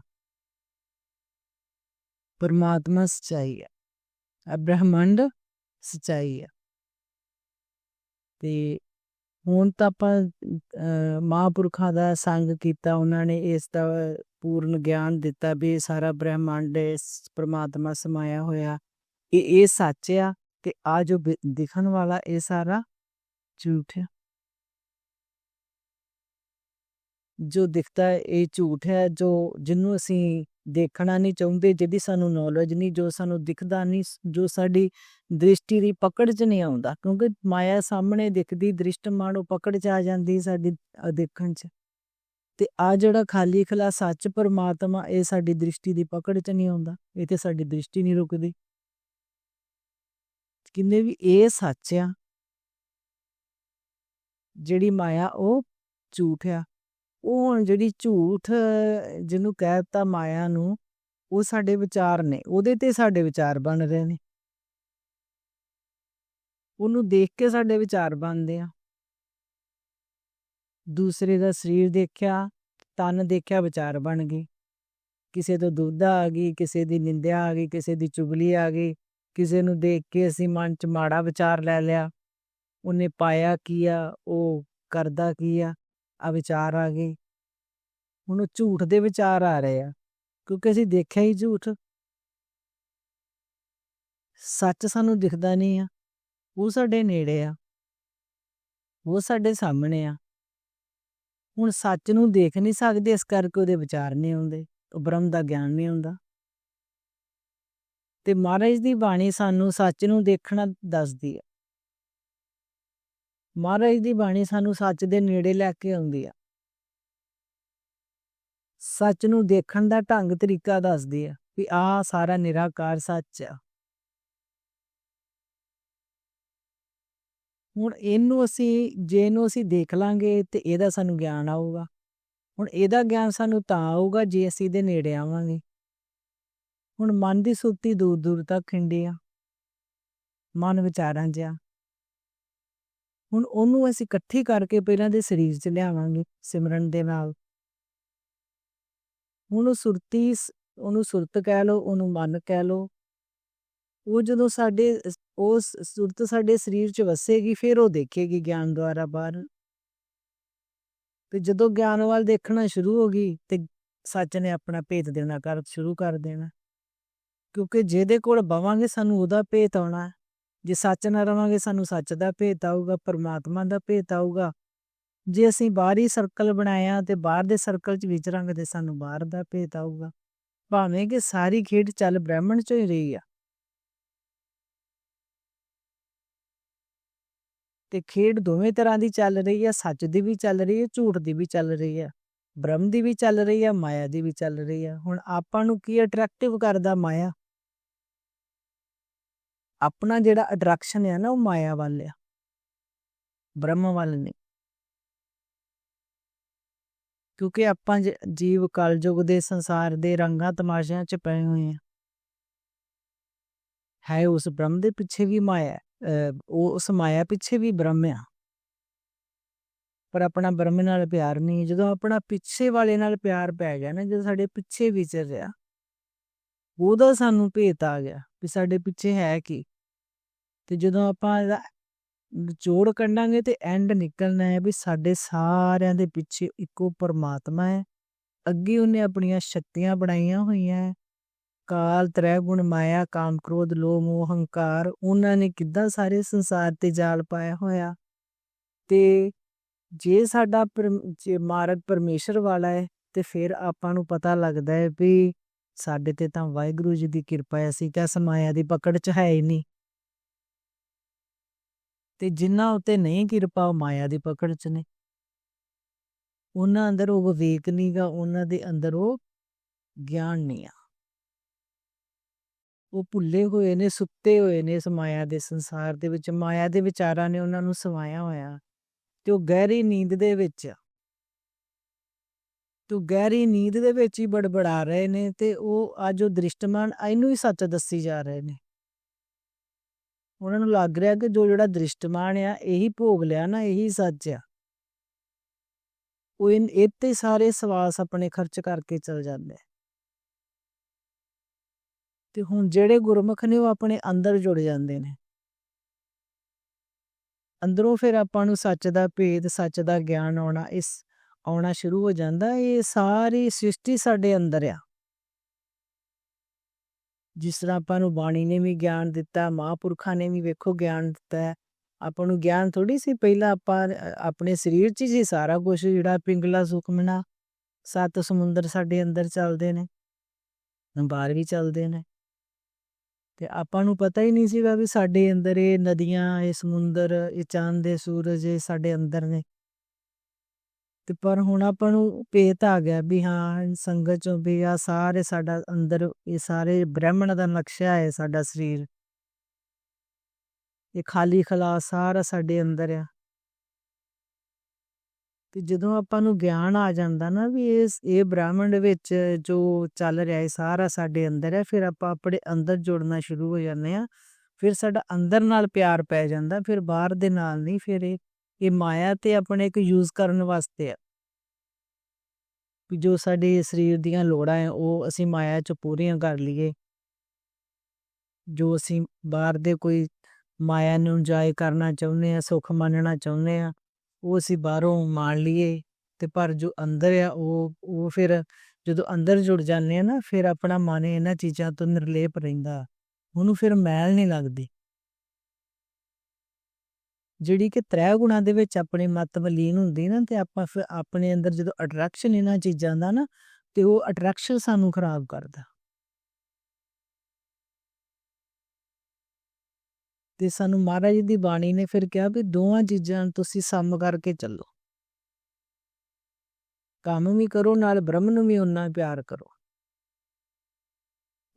ਪਰਮਾਤਮਾ ਸਚਾਈ ਹੈ ਆ ਬ੍ਰਹਮੰਡ ਸਚਾਈ ਹੈ ਤੇ ਹੁਣ ਤਾਂ ਆਪਾਂ ਅਹ, ਮਹਾਂਪੁਰਖਾਂ ਦਾ ਸੰਗ ਕੀਤਾ ਉਹਨਾਂ ਨੇ ਇਸ ਦਾ ਪੂਰਨ ਗਿਆਨ ਦਿੱਤਾ ਵੀ ਇਹ ਸਾਰਾ ਬ੍ਰਹਿਮੰਡ ਇਸ ਪਰਮਾਤਮਾ ਸਮਾਇਆ ਹੋਇਆ ਇਹ ਇਹ ਸੱਚ ਆ ਤੇ ਆ ਜੋ ਦਿਖਣ ਵਾਲਾ ਇਹ ਸਾਰਾ ਝੂਠ ਹੈ ਜੋ ਦਿਖਦਾ ਹੈ, ਇਹ ਝੂਠ ਹੈ, ਜੋ ਜਿਹਨੂੰ ਅਸੀਂ ਦੇਖਣਾ ਨਹੀਂ ਚਾਹੁੰਦੇ, ਜਿਹਦੀ ਸਾਨੂੰ ਨੌਲੇਜ ਨਹੀਂ, ਜੋ ਸਾਨੂੰ ਦਿਖਦਾ ਨਹੀਂ ਜੋ ਸਾਡੀ ਦ੍ਰਿਸ਼ਟੀ ਦੀ ਪਕੜ 'ਚ ਨਹੀਂ ਆਉਂਦਾ, ਕਿਉਂਕਿ ਮਾਇਆ ਸਾਹਮਣੇ ਦਿਖਦੀ ਦ੍ਰਿਸ਼ਟਮਾਨ ਉਹ ਪਕੜ 'ਚ ਆ ਜਾਂਦੀ ਸਾਡੀ ਦੇਖਣ 'ਚ। ਤੇ ਆ ਜਿਹੜਾ ਖਾਲੀ ਖਲਾ ਸੱਚ ਪਰਮਾਤਮਾ, ਇਹ ਸਾਡੀ ਦ੍ਰਿਸ਼ਟੀ ਦੀ ਪਕੜ 'ਚ ਨਹੀਂ ਆਉਂਦਾ, ਇਹ ਤੇ ਸਾਡੀ ਦ੍ਰਿਸ਼ਟੀ ਨਹੀਂ ਰੁਕਦੀ। ਕਿੰਨੇ ਵੀ ਇਹ ਸੱਚ ਆ, ਜਿਹੜੀ ਮਾਇਆ ਉਹ ਝੂਠ ਆ ਉਹ ਹੁਣ ਜਿਹੜੀ ਝੂਠ ਜਿਹਨੂੰ ਕਹਿ ਦਿੱਤਾ ਮਾਇਆ ਨੂੰ, ਉਹ ਸਾਡੇ ਵਿਚਾਰ ਨੇ, ਉਹਦੇ ਤੇ ਸਾਡੇ ਵਿਚਾਰ ਬਣ ਰਹੇ ਨੇ। ਉਹਨੂੰ ਦੇਖ ਕੇ ਸਾਡੇ ਵਿਚਾਰ ਬਣਦੇ ਆ। ਦੂਸਰੇ ਦਾ ਸਰੀਰ ਦੇਖਿਆ, ਤਨ ਦੇਖਿਆ, ਵਿਚਾਰ ਬਣ ਗਏ। ਕਿਸੇ ਤੋਂ ਦੁੱਧਾ ਆ ਗਈ, ਕਿਸੇ ਦੀ ਨਿੰਦਿਆ ਆ ਗਈ, ਕਿਸੇ ਦੀ ਚੁਗਲੀ ਆ ਗਈ, ਕਿਸੇ ਨੂੰ ਦੇਖ ਕੇ ਅਸੀਂ ਮਨ 'ਚ ਮਾੜਾ ਵਿਚਾਰ ਲੈ ਲਿਆ। ਉਹਨੇ ਪਾਇਆ ਕੀ ਆ, ਉਹ ਕਰਦਾ ਕੀ ਆ। ਆ ਵਿਚਾਰ ਆ ਗਏ। ਹੁਣ ਉਹ ਝੂਠ ਦੇ ਵਿਚਾਰ ਆ ਰਹੇ ਆ, ਕਿਉਂਕਿ ਅਸੀਂ ਦੇਖਿਆ ਹੀ ਝੂਠ। ਸੱਚ ਸਾਨੂੰ ਦਿਖਦਾ ਨਹੀਂ ਆ, ਉਹ ਸਾਡੇ ਨੇੜੇ ਆ। ਉਹ ਸਾਡੇ ਸਾਹਮਣੇ ਆ। ਹੁਣ ਸੱਚ ਨੂੰ ਦੇਖ ਨਹੀਂ ਸਕਦੇ, ਇਸ ਕਰਕੇ ਉਹਦੇ ਵਿਚਾਰ ਨਹੀਂ ਆਉਂਦੇ, ਉਹ ਬ੍ਰਹਮ ਦਾ ਗਿਆਨ ਨਹੀਂ ਹੁੰਦਾ ਤੇ ਮਹਾਰਾਜ ਦੀ ਬਾਣੀ ਸਾਨੂੰ ਸੱਚ ਨੂੰ ਦੇਖਣਾ ਦੱਸਦੀ ਆ। ਮਹਾਰਾਜ ਦੀ ਬਾਣੀ ਸਾਨੂੰ ਸੱਚ ਦੇ ਨੇੜੇ ਲੈ ਕੇ ਆਉਂਦੀ ਆ। ਸੱਚ ਨੂੰ ਦੇਖਣ ਦਾ ਢੰਗ ਤਰੀਕਾ ਦੱਸਦੀ ਆ ਵੀ ਆ ਸਾਰਾ ਨਿਰਾਕਾਰ ਸੱਚ ਆ। ਹੁਣ ਇਹਨੂੰ ਅਸੀਂ, ਜੇ ਇਹਨੂੰ ਅਸੀਂ ਦੇਖ ਲਾਂਗੇ ਤੇ ਇਹਦਾ ਸਾਨੂੰ ਗਿਆਨ ਆਊਗਾ। ਹੁਣ ਇਹਦਾ ਗਿਆਨ ਸਾਨੂੰ ਤਾਂ ਆਊਗਾ ਜੇ ਅਸੀਂ ਇਹਦੇ ਨੇੜੇ ਆਵਾਂਗੇ। ਹੁਣ ਮਨ ਦੀ ਸੁਰਤੀ ਦੂਰ ਦੂਰ ਤੱਕ ਖਿੰਡੀ ਆ। ਮਨ ਵਿਚਾਰਾਂ 'ਚ ਹੁਣ ਉਹਨੂੰ ਅਸੀਂ ਇਕੱਠੀ ਕਰਕੇ ਪਹਿਲਾਂ ਦੇ ਸਰੀਰ 'ਚ ਲਿਆਵਾਂਗੇ, ਸਿਮਰਨ ਦੇ ਨਾਲ। ਹੁਣ ਉਹ ਸੁਰਤੀ ਉਹਨੂੰ ਸੁਰਤ ਕਹਿ ਲਓ, ਉਹਨੂੰ ਮਨ ਕਹਿ ਲਓ। ਉਹ ਜਦੋਂ ਸਾਡੇ ਸ- ਉਹ ਸੁਰਤ ਸਾਡੇ ਸਰੀਰ 'ਚ ਵਸੇਗੀ, ਫਿਰ ਉਹ ਦੇਖੇਗੀ ਗਿਆਨ ਦੁਆਰਾ ਬਾਹਰ। ਤੇ ਜਦੋਂ ਗਿਆਨ ਵੱਲ ਦੇਖਣਾ ਸ਼ੁਰੂ ਹੋ ਗਈ, ਤੇ ਸੱਚ ਨੇ ਆਪਣਾ ਭੇਤ ਦੇਣਾ ਕਰ, ਸ਼ੁਰੂ ਕਰ ਦੇਣਾ। ਕਿਉਂਕਿ ਜਿਹਦੇ ਕੋਲ ਬਵਾਂਗੇ, ਸਾਨੂੰ ਉਹਦਾ ਭੇਤ ਆਉਣਾ। ਜੇ ਸੱਚ ਨਾਲ ਰਵਾਂਗੇ, ਸਾਨੂੰ ਸੱਚ ਦਾ ਭੇਤ ਆਊਗਾ, ਪਰਮਾਤਮਾ ਦਾ ਭੇਤ ਆਊਗਾ। ਜੇ ਅਸੀਂ ਬਾਹਰੀ ਸਰਕਲ ਬਣਾਇਆ ਤੇ ਬਾਹਰ ਦੇ ਸਰਕਲ 'ਚ ਵਿਚਰਾਂਗੇ ਤੇ ਸਾਨੂੰ ਬਾਹਰ ਦਾ ਭੇਤ ਆਊਗਾ। ਭਾਵੇਂ ਕਿ ਸਾਰੀ ਖੇਡ ਚੱਲ ਬ੍ਰਾਹਮਣ 'ਚੋਂ ਹੀ ਰਹੀ ਆ। ਤੇ ਖੇਡ ਦੋਵੇਂ ਤਰ੍ਹਾਂ ਦੀ ਚੱਲ ਰਹੀ ਆ, ਸੱਚ ਦੀ ਵੀ ਚੱਲ ਰਹੀ ਹੈ ਝੂਠ ਦੀ ਵੀ ਚੱਲ ਰਹੀ ਆ। ਬ੍ਰਹਮ ਦੀ ਵੀ ਚੱਲ ਰਹੀ ਆ, ਮਾਇਆ ਦੀ ਵੀ ਚੱਲ ਰਹੀ ਆ। ਹੁਣ ਆਪਾਂ ਨੂੰ ਕੀ ਅਟਰੈਕਟਿਵ ਕਰਦਾ ਮਾਇਆ? ਆਪਣਾ ਜਿਹੜਾ ਅਟਰੈਕਸ਼ਨ ਹੈ ਨਾ ਉਹ ਮਾਇਆ ਵੱਲ ਆ। ਬ੍ਰਹਮ ਵੱਲ ਨਹੀਂ। ਕਿਉਂਕਿ ਆਪਾਂ ਜੀਵ ਕਲਯੁਗ ਦੇ ਸੰਸਾਰ ਦੇ ਰੰਗਾਂ ਤਮਾਸ਼ਿਆਂ 'ਚ ਪਏ ਹੋਏ ਆ। ਹੈ ਉਸ ਬ੍ਰਹਮ ਦੇ ਪਿੱਛੇ ਵੀ ਮਾਇਆ ਅਹ, ਉਹ ਉਸ ਮਾਇਆ ਪਿੱਛੇ ਵੀ ਬ੍ਰਹਮ ਆ। ਪਰ ਆਪਣਾ ਬ੍ਰਹਮ ਨਾਲ ਪਿਆਰ ਨਹੀਂ। ਜਦੋਂ ਆਪਣਾ ਪਿੱਛੇ ਵਾਲੇ ਨਾਲ ਪਿਆਰ ਪੈ ਗਿਆ ਨਾ ਜਦੋਂ ਸਾਡੇ ਪਿੱਛੇ ਵਿਚਰ ਰਿਹਾ ਉਹਦਾ ਸਾਨੂੰ ਭੇਤ ਆ ਗਿਆ ਵੀ ਸਾਡੇ ਪਿੱਛੇ ਹੈ ਕੀ। ਤੇ ਜਦੋਂ ਆਪਾਂ ਇਹਦਾ ਜੋੜ ਕੱਢਾਂਗੇ ਤੇ ਐਂਡ ਨਿਕਲਣਾ ਹੈ ਵੀ ਸਾਡੇ ਸਾਰਿਆਂ ਦੇ ਪਿੱਛੇ ਇੱਕੋ ਪਰਮਾਤਮਾ ਹੈ। ਅੱਗੇ ਉਹਨੇ ਆਪਣੀਆਂ ਸ਼ਕਤੀਆਂ ਬਣਾਈਆਂ ਹੋਈਆਂ ਹੈ। ਕਾਲ ਤ੍ਰੈ ਗੁਣ ਮਾਇਆ, ਕਾਮ, ਕ੍ਰੋਧ, ਲੋਭ, ਮੋਹ, ਹੰਕਾਰ, ਉਹਨਾਂ ਨੇ ਕਿੱਦਾਂ ਸਾਰੇ ਸੰਸਾਰ ਤੇ ਜਾਲ ਪਾਇਆ ਹੋਇਆ। ਤੇ ਜੇ ਸਾਡਾ ਪਰਮ- ਜੇ ਮਾਰਗ ਪਰਮੇਸ਼ਰ ਵਾਲਾ ਹੈ ਤੇ ਫਿਰ ਆਪਾਂ ਨੂੰ ਪਤਾ ਲੱਗਦਾ ਹੈ ਵੀ ਸਾਡੇ ਤੇ ਤਾਂ ਵਾਹਿਗੁਰੂ ਜੀ ਦੀ ਕਿਰਪਾ ਹੈ, ਅਸੀਂ ਕਿਆ ਮਾਇਆ ਦੀ ਪਕੜ 'ਚ ਹੈ ਹੀ ਨਹੀਂ। ਤੇ ਜਿਨ੍ਹਾਂ ਉਤੇ ਨਹੀਂ ਕਿਰਪਾ, ਉਹ ਮਾਇਆ ਦੀ ਪਕੜ 'ਚ ਨੇ। ਉਹਨਾਂ ਅੰਦਰ ਉਹ ਵਿਵੇਕ ਨਹੀਂਗਾ ਉਹਨਾਂ ਦੇ ਅੰਦਰ ਉਹ ਗਿਆਨ ਨਹੀਂ ਆ। ਉਹ ਭੁੱਲੇ ਹੋਏ ਨੇ, ਸੁੱਤੇ ਹੋਏ ਨੇ ਇਸ ਮਾਇਆ ਦੇ ਸੰਸਾਰ ਦੇ ਵਿੱਚ। ਮਾਇਆ ਦੇ ਵਿਚਾਰਾਂ ਨੇ ਉਹਨਾਂ ਨੂੰ ਸਵਾਇਆ ਹੋਇਆ। ਤੇ ਉਹ ਗਹਿਰੀ ਨੀਂਦ ਦੇ ਵਿੱਚ ਆ। ਤੇ ਗਹਿਰੀ ਨੀਂਦ ਦੇ ਵਿੱਚ ਹੀ ਬੜਬੜਾ ਰਹੇ ਨੇ ਤੇ ਉਹ ਅੱਜ ਉਹ ਦ੍ਰਿਸ਼ਟਮਾਨ ਇਹਨੂੰ ਹੀ ਸੱਚ ਦੱਸੀ ਜਾ ਰਹੇ ਨੇ। ਉਹਨਾਂ ਨੂੰ ਲੱਗ ਰਿਹਾ ਕਿ ਜੋ ਜਿਹੜਾ ਦ੍ਰਿਸ਼ਟਮਾਨ ਆ, ਇਹੀ ਭੋਗ ਲਿਆ ਨਾ, ਇਹੀ ਸੱਚ ਆ। ਉਹ ਇਨ ਇੱਥੇ ਸਾਰੇ ਸਵਾਸ ਆਪਣੇ ਖਰਚ ਕਰਕੇ ਚਲ ਜਾਂਦੇ ਤੇ ਹੁਣ ਜਿਹੜੇ ਗੁਰਮੁਖ ਨੇ ਉਹ ਆਪਣੇ ਅੰਦਰ ਜੁੜ ਜਾਂਦੇ ਨੇ। ਅੰਦਰੋਂ ਫਿਰ ਆਪਾਂ ਨੂੰ ਸੱਚ ਦਾ ਭੇਦ, ਸੱਚ ਦਾ ਗਿਆਨ ਆਉਣਾ, ਇਸ ਆਉਣਾ ਸ਼ੁਰੂ ਹੋ ਜਾਂਦਾ, ਇਹ ਸਾਰੀ ਸ੍ਰਿਸ਼ਟੀ ਸਾਡੇ ਅੰਦਰ ਆ। ਜਿਸ ਤਰ੍ਹਾਂ ਆਪਾਂ ਨੂੰ ਬਾਣੀ ਨੇ ਵੀ ਗਿਆਨ ਦਿੱਤਾ, ਮਹਾਂਪੁਰਖਾਂ ਨੇ ਵੀ ਵੇਖੋ ਗਿਆਨ ਦਿੱਤਾ ਆਪਾਂ ਨੂੰ ਗਿਆਨ ਥੋੜੀ ਸੀ, ਪਹਿਲਾਂ ਆਪਾਂ ਆਪਣੇ ਸਰੀਰ 'ਚ ਹੀ ਸਾਰਾ ਕੁਝ ਜਿਹੜਾ ਪਿੰਗਲਾ ਸੁਖਮਨਾ ਸੱਤ ਸਮੁੰਦਰ ਸਾਡੇ ਅੰਦਰ ਚੱਲਦੇ ਨੇ, ਬਾਹਰ ਵੀ ਚੱਲਦੇ ਨੇ। ਤੇ ਆਪਾਂ ਨੂੰ ਪਤਾ ਹੀ ਨਹੀਂ ਸੀਗਾ ਵੀ ਸਾਡੇ ਅੰਦਰ ਇਹ ਨਦੀਆਂ, ਇਹ ਸਮੁੰਦਰ, ਇਹ ਚੰਦ ਦੇ ਸੂਰਜ, ਇਹ ਸਾਡੇ ਅੰਦਰ ਨੇ। ਤੇ ਪਰ ਹੁਣ ਆਪਾਂ ਨੂੰ ਭੇਤ ਆ ਗਿਆ ਵੀ ਹਾਂ ਸੰਗਤ ਚੋਂ ਵੀ ਆ ਸਾਰੇ ਸਾਡਾ ਅੰਦਰ, ਇਹ ਸਾਰੇ ਬ੍ਰਹਮਣ ਦਾ ਨਕਸ਼ਾ ਹੈ ਸਾਡਾ ਸਰੀਰ। ਇਹ ਖਾਲੀ ਖਲਾ ਸਾਰਾ ਸਾਡੇ ਅੰਦਰ ਆ। ਤੇ ਜਦੋਂ ਆਪਾਂ ਨੂੰ ਗਿਆਨ ਆ ਜਾਂਦਾ ਨਾ ਵੀ ਇਸ ਇਹ ਬ੍ਰਹਮੰਡ ਵਿੱਚ ਜੋ ਚੱਲ ਰਿਹਾ ਹੈ ਸਾਰਾ ਸਾਡੇ ਅੰਦਰ ਹੈ, ਫਿਰ ਆਪਾਂ ਆਪਣੇ ਅੰਦਰ ਜੁੜਨਾ ਸ਼ੁਰੂ ਹੋ ਜਾਂਦੇ ਆ ਫਿਰ ਸਾਡਾ ਅੰਦਰ ਨਾਲ ਪਿਆਰ ਪੈ ਜਾਂਦਾ, ਫਿਰ ਬਾਹਰ ਦੇ ਨਾਲ ਨਹੀਂ, ਫਿਰ ਇਹ ਇਹ ਮਾਇਆ ਤੇ ਆਪਣੇ ਇੱਕ ਯੂਜ਼ ਕਰਨ ਵਾਸਤੇ ਆ। ਜੋ ਸਾਡੇ ਸਰੀਰ ਦੀਆਂ ਲੋੜਾਂ ਹੈ, ਉਹ ਅਸੀਂ ਮਾਇਆ ਚ ਪੂਰੀਆਂ ਕਰ ਲਈਏ। ਜੋ ਅਸੀਂ ਬਾਹਰ ਦੇ ਕੋਈ ਮਾਇਆ ਨੂੰ ਇੰਜੋਏ ਕਰਨਾ ਚਾਹੁੰਦੇ ਆ ਸੁੱਖ ਮੰਨਣਾ ਚਾਹੁੰਦੇ ਆ ਉਹ ਅਸੀਂ ਬਾਹਰੋਂ ਮਾਣ ਲਈਏ ਤੇ ਪਰ ਜੋ ਅੰਦਰ ਆ, ਉਹ ਉਹ ਫਿਰ ਜਦੋਂ ਅੰਦਰ ਜੁੜ ਜਾਂਦੇ ਆ ਨਾ, ਫਿਰ ਆਪਣਾ ਮਨ ਇਹਨਾਂ ਚੀਜ਼ਾਂ ਤੋਂ ਨਿਰਲੇਪ ਰਹਿੰਦਾ। ਉਹਨੂੰ ਫਿਰ ਮੈਲ ਨਹੀਂ ਲੱਗਦੀ। ਜਿਹੜੀ ਕਿ ਤ੍ਰੈ ਗੁਣਾਂ ਦੇ ਵਿੱਚ ਆਪਣੇ ਮਤ ਵਲੀਨ ਹੁੰਦੀ ਨਾ, ਤੇ ਆਪਾਂ ਫਿਰ ਆਪਣੇ ਅੰਦਰ ਜਦੋਂ ਅਟਰੈਕਸ਼ਨ ਇਹਨਾਂ ਚੀਜ਼ਾਂ ਦਾ ਨਾ, ਤੇ ਉਹ ਅਟਰੈਕਸ਼ਨ ਸਾਨੂੰ ਖਰਾਬ ਕਰਦਾ। ਤੇ ਸਾਨੂੰ ਮਹਾਰਾਜ ਦੀ ਬਾਣੀ ਨੇ ਫਿਰ ਕਿਹਾ ਵੀ ਦੋਵਾਂ ਚੀਜ਼ਾਂ ਤੁਸੀਂ ਸਮ ਕਰਕੇ ਚੱਲੋ। ਕੰਮ ਵੀ ਕਰੋ, ਨਾਲ ਬ੍ਰਹਮ ਨੂੰ ਵੀ ਉਨਾ ਪਿਆਰ ਕਰੋ।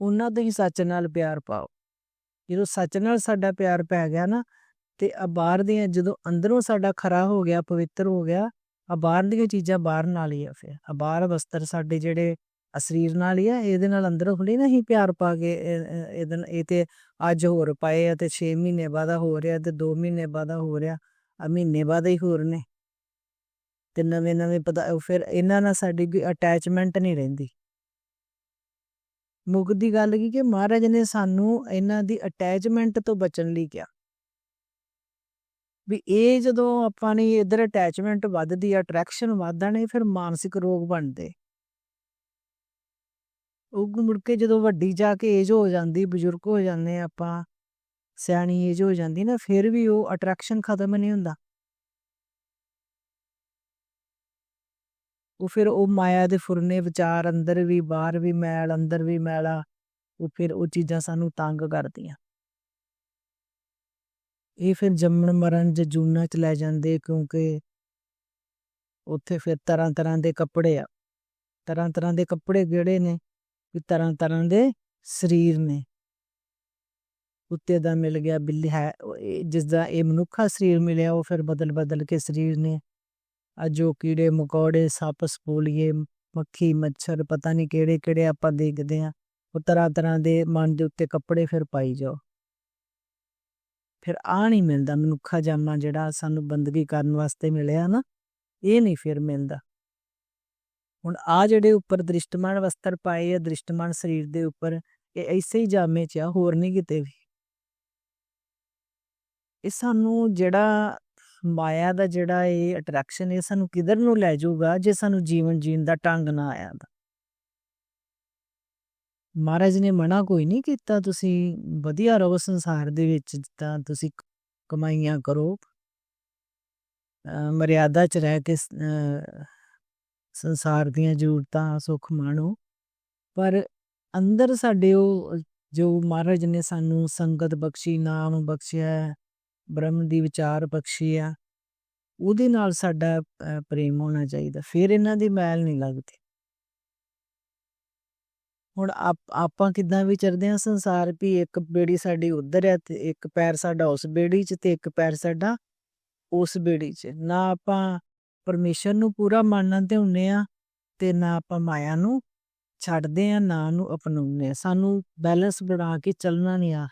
ਉਹਨਾਂ ਦੇ ਹੀ ਸੱਚ ਨਾਲ ਪਿਆਰ ਪਾਓ। ਜਦੋਂ ਸੱਚ ਨਾਲ ਸਾਡਾ ਪਿਆਰ ਪੈ ਗਿਆ ਨਾ ਤੇ ਆ ਬਾਹਰ ਦੀਆਂ ਜਦੋਂ ਅੰਦਰੋਂ ਸਾਡਾ ਖਰਾ ਹੋ ਗਿਆ, ਪਵਿੱਤਰ ਹੋ ਗਿਆ, ਆ ਬਾਹਰ ਦੀਆਂ ਚੀਜ਼ਾਂ ਬਾਹਰ ਨਾਲ ਹੀ ਆ ਫਿਰ। ਆ ਬਾਹਰ ਵਸਤਰ ਸਾਡੇ ਜਿਹੜੇ ਆ ਸਰੀਰ ਨਾਲ ਹੀ ਆ, ਇਹਦੇ ਨਾਲ ਅੰਦਰ ਹੁਣੇ ਨਾ ਹੀ ਪਿਆਰ ਪਾ ਕੇ ਇਹ- ਇਹ- ਇਹਦੇ ਨਾਲ- ਇਹ ਤੇ ਅੱਜ ਹੋਰ ਪਾਏ ਆ ਤੇ 6 ਮਹੀਨੇ ਬਾਅਦ ਹੋ ਰਿਹਾ ਤੇ 2 ਮਹੀਨੇ ਬਾਅਦ ਹੋ ਰਿਹਾ ਆ ਮਹੀਨੇ ਬਾਅਦ ਹੀ ਹੋਰ ਨੇ। ਤੇ ਨਵੇਂ ਨਵੇਂ ਪਤਾ ਫਿਰ ਇਹਨਾਂ ਨਾਲ ਸਾਡੀ ਕੋਈ ਅਟੈਚਮੈਂਟ ਨਹੀਂ ਰਹਿੰਦੀ। ਮੁੱਖ ਦੀ ਗੱਲ ਕੀ ਕਿ ਮਹਾਰਾਜ ਨੇ ਸਾਨੂੰ ਇਹਨਾਂ ਦੀ ਅਟੈਚਮੈਂਟ ਤੋਂ ਬਚਣ ਲਈ ਕਿਹਾ। ਵੀ ਇਹ ਜਦੋਂ ਆਪਾਂ ਨੇ ਇਧਰ ਅਟੈਚਮੈਂਟ ਵੱਧਦੀ ਆ ਅਟਰੈਕਸ਼ਨ ਵੱਧਦਾ ਨੇ ਫਿਰ ਮਾਨਸਿਕ ਰੋਗ ਬਣਦੇ। ਉਹ ਮੁੜ ਕੇ ਜਦੋਂ ਵੱਡੀ ਜਾ ਕੇ ਏਜ ਹੋ ਜਾਂਦੀ, ਬਜ਼ੁਰਗ ਹੋ ਜਾਂਦੇ ਆਪਾਂ, ਸਿਆਣੀ ਏਜ ਹੋ ਜਾਂਦੀ ਨਾ, ਫਿਰ ਵੀ ਉਹ ਅਟਰੈਕਸ਼ਨ ਖਤਮ ਨਹੀਂ ਹੁੰਦਾ। ਉਹ ਫਿਰ ਉਹ ਮਾਇਆ ਦੇ ਫੁਰਨੇ ਵਿਚਾਰ ਅੰਦਰ ਵੀ, ਬਾਹਰ ਵੀ ਮੈਲ, ਅੰਦਰ ਵੀ ਮੈਲਾ, ਉਹ ਫਿਰ ਉਹ ਚੀਜ਼ਾਂ ਸਾਨੂੰ ਤੰਗ ਕਰਦੀਆਂ। ਇਹ ਫਿਰ ਜੰਮਣ ਮਰਨ ਜਜੂਨਾ ਚ ਲੈ ਜਾਂਦੇ ਕਿਉਂਕਿ ਉੱਥੇ ਫਿਰ ਤਰ੍ਹਾਂ ਤਰ੍ਹਾਂ ਦੇ ਕੱਪੜੇ ਆ। ਤਰ੍ਹਾਂ ਤਰ੍ਹਾਂ ਦੇ ਕੱਪੜੇ ਕਿਹੜੇ ਨੇ? ਵੀ ਤਰ੍ਹਾਂ ਤਰ੍ਹਾਂ ਦੇ ਸਰੀਰ ਨੇ। ਕੁੱਤੇ ਦਾ ਮਿਲ ਗਿਆ ਬਿੱਲੀ ਹੈ ਜਿਸ ਦਾ ਇਹ ਮਨੁੱਖਾ ਸਰੀਰ ਮਿਲਿਆ, ਉਹ ਫਿਰ ਬਦਲ ਬਦਲ ਕੇ ਸਰੀਰ ਨੇ। ਆ ਜੋ ਕੀੜੇ ਮਕੌੜੇ, ਸੱਪ, ਸਪੋਲੀਏ, ਮੱਖੀ, ਮੱਛਰ, ਪਤਾ ਨਹੀਂ ਕਿਹੜੇ ਕਿਹੜੇ ਆਪਾਂ ਦੇਖਦੇ ਆ ਉਹ ਤਰ੍ਹਾਂ ਤਰ੍ਹਾਂ ਦੇ ਮਨ ਦੇ ਉੱਤੇ ਕੱਪੜੇ ਫਿਰ ਪਾਈ ਜਾਓ। ਫਿਰ ਆ ਨਹੀਂ ਮਿਲਦਾ ਮਨੁੱਖਾ ਜਾਮਾ ਜਿਹੜਾ ਸਾਨੂੰ ਬੰਦਗੀ ਕਰਨ ਵਾਸਤੇ ਮਿਲਿਆ ਨਾ, ਇਹ ਨਹੀਂ ਫਿਰ ਮਿਲਦਾ। ਹੁਣ ਆ ਜਿਹੜੇ ਉੱਪਰ ਦ੍ਰਿਸ਼ਟਮਾਨ ਵਸਤਰ ਪਾਏ ਆ, ਦ੍ਰਿਸ਼ਟਮਾਨ ਸਰੀਰ ਦੇ ਉੱਪਰ, ਇਹ ਐਸੇ ਹੀ ਜਾਮੇ ਚ ਆ, ਹੋਰ ਨਹੀਂ ਕਿਤੇ ਵੀ। ਇਹ ਸਾਨੂੰ ਜਿਹੜਾ ਮਾਇਆ ਦਾ ਜਿਹੜਾ ਇਹ ਅਟਰੈਕਸ਼ਨ ਇਹ ਸਾਨੂੰ ਕਿਧਰ ਨੂੰ ਲੈ ਜਾਊਗਾ ਜੇ ਸਾਨੂੰ ਜੀਵਨ ਜੀਣ ਦਾ ਢੰਗ ਨਾ ਆਇਆ ਤਾਂ। ਮਹਾਰਾਜ ਨੇ ਮਨਾ ਕੋਈ ਨਹੀਂ ਕੀਤਾ? ਤੁਸੀਂ ਵਧੀਆ ਰਹੋ ਸੰਸਾਰ ਦੇ ਵਿੱਚ, ਜਿੱਦਾਂ ਤੁਸੀਂ ਕਮਾਈਆਂ ਕਰੋ। ਮਰਿਆਦਾ ਚ ਰਹਿ ਕੇ ਸੰਸਾਰ ਦੀਆਂ ਜ਼ਰੂਰਤਾਂ ਸੁੱਖ ਮਾਣੋ। ਪਰ ਅੰਦਰ ਸਾਡੇ ਉਹ, ਜੋ ਮਹਾਰਾਜ ਨੇ ਸਾਨੂੰ ਸੰਗਤ ਬਖਸ਼ੀ, ਨਾਮ ਬਖਸ਼ਿਆ, ਬ੍ਰਹਮ ਦੀ ਵਿਚਾਰ ਬਖਸ਼ੀ ਆ, ਉਹਦੇ ਨਾਲ ਸਾਡਾ ਪ੍ਰੇਮ ਹੋਣਾ ਚਾਹੀਦਾ। ਫਿਰ ਇਹਨਾਂ ਦੀ ਮੈਲ ਨਹੀਂ ਲੱਗਦੀ। ਹੁਣ ਆਪਾਂ ਕਿਦਾਂ ਵਿਚਰਦੇ ਆ ਸੰਸਾਰ ਵੀ ਇੱਕ ਬੇੜੀ ਸਾਡੀ ਉਧਰ ਹੈ ਤੇ ਇੱਕ ਪੈਰ ਸਾਡਾ ਉਸ ਬੇੜੀ 'ਚ ਤੇ ਇੱਕ ਪੈਰ ਸਾਡਾ ਉਸ ਬੇੜੀ 'ਚ। ਨਾ ਆਪਾਂ ਪਰਮੇਸ਼ਰ ਨੂੰ ਪੂਰਾ ਮੰਨਣ ਤੇ ਹੁੰਨੇ ਆ ਤੇ ਨਾ ਆਪਾਂ ਮਾਇਆ ਨੂੰ ਛੱਡਦੇ ਆ ਨਾ ਨੂੰ ਅਪਣਾਉਂਦੇ ਆ ਸਾਨੂੰ ਬੈਲੈਂਸ ਬਣਾ ਕੇ ਚੱਲਣਾ ਨਹੀਂ ਆ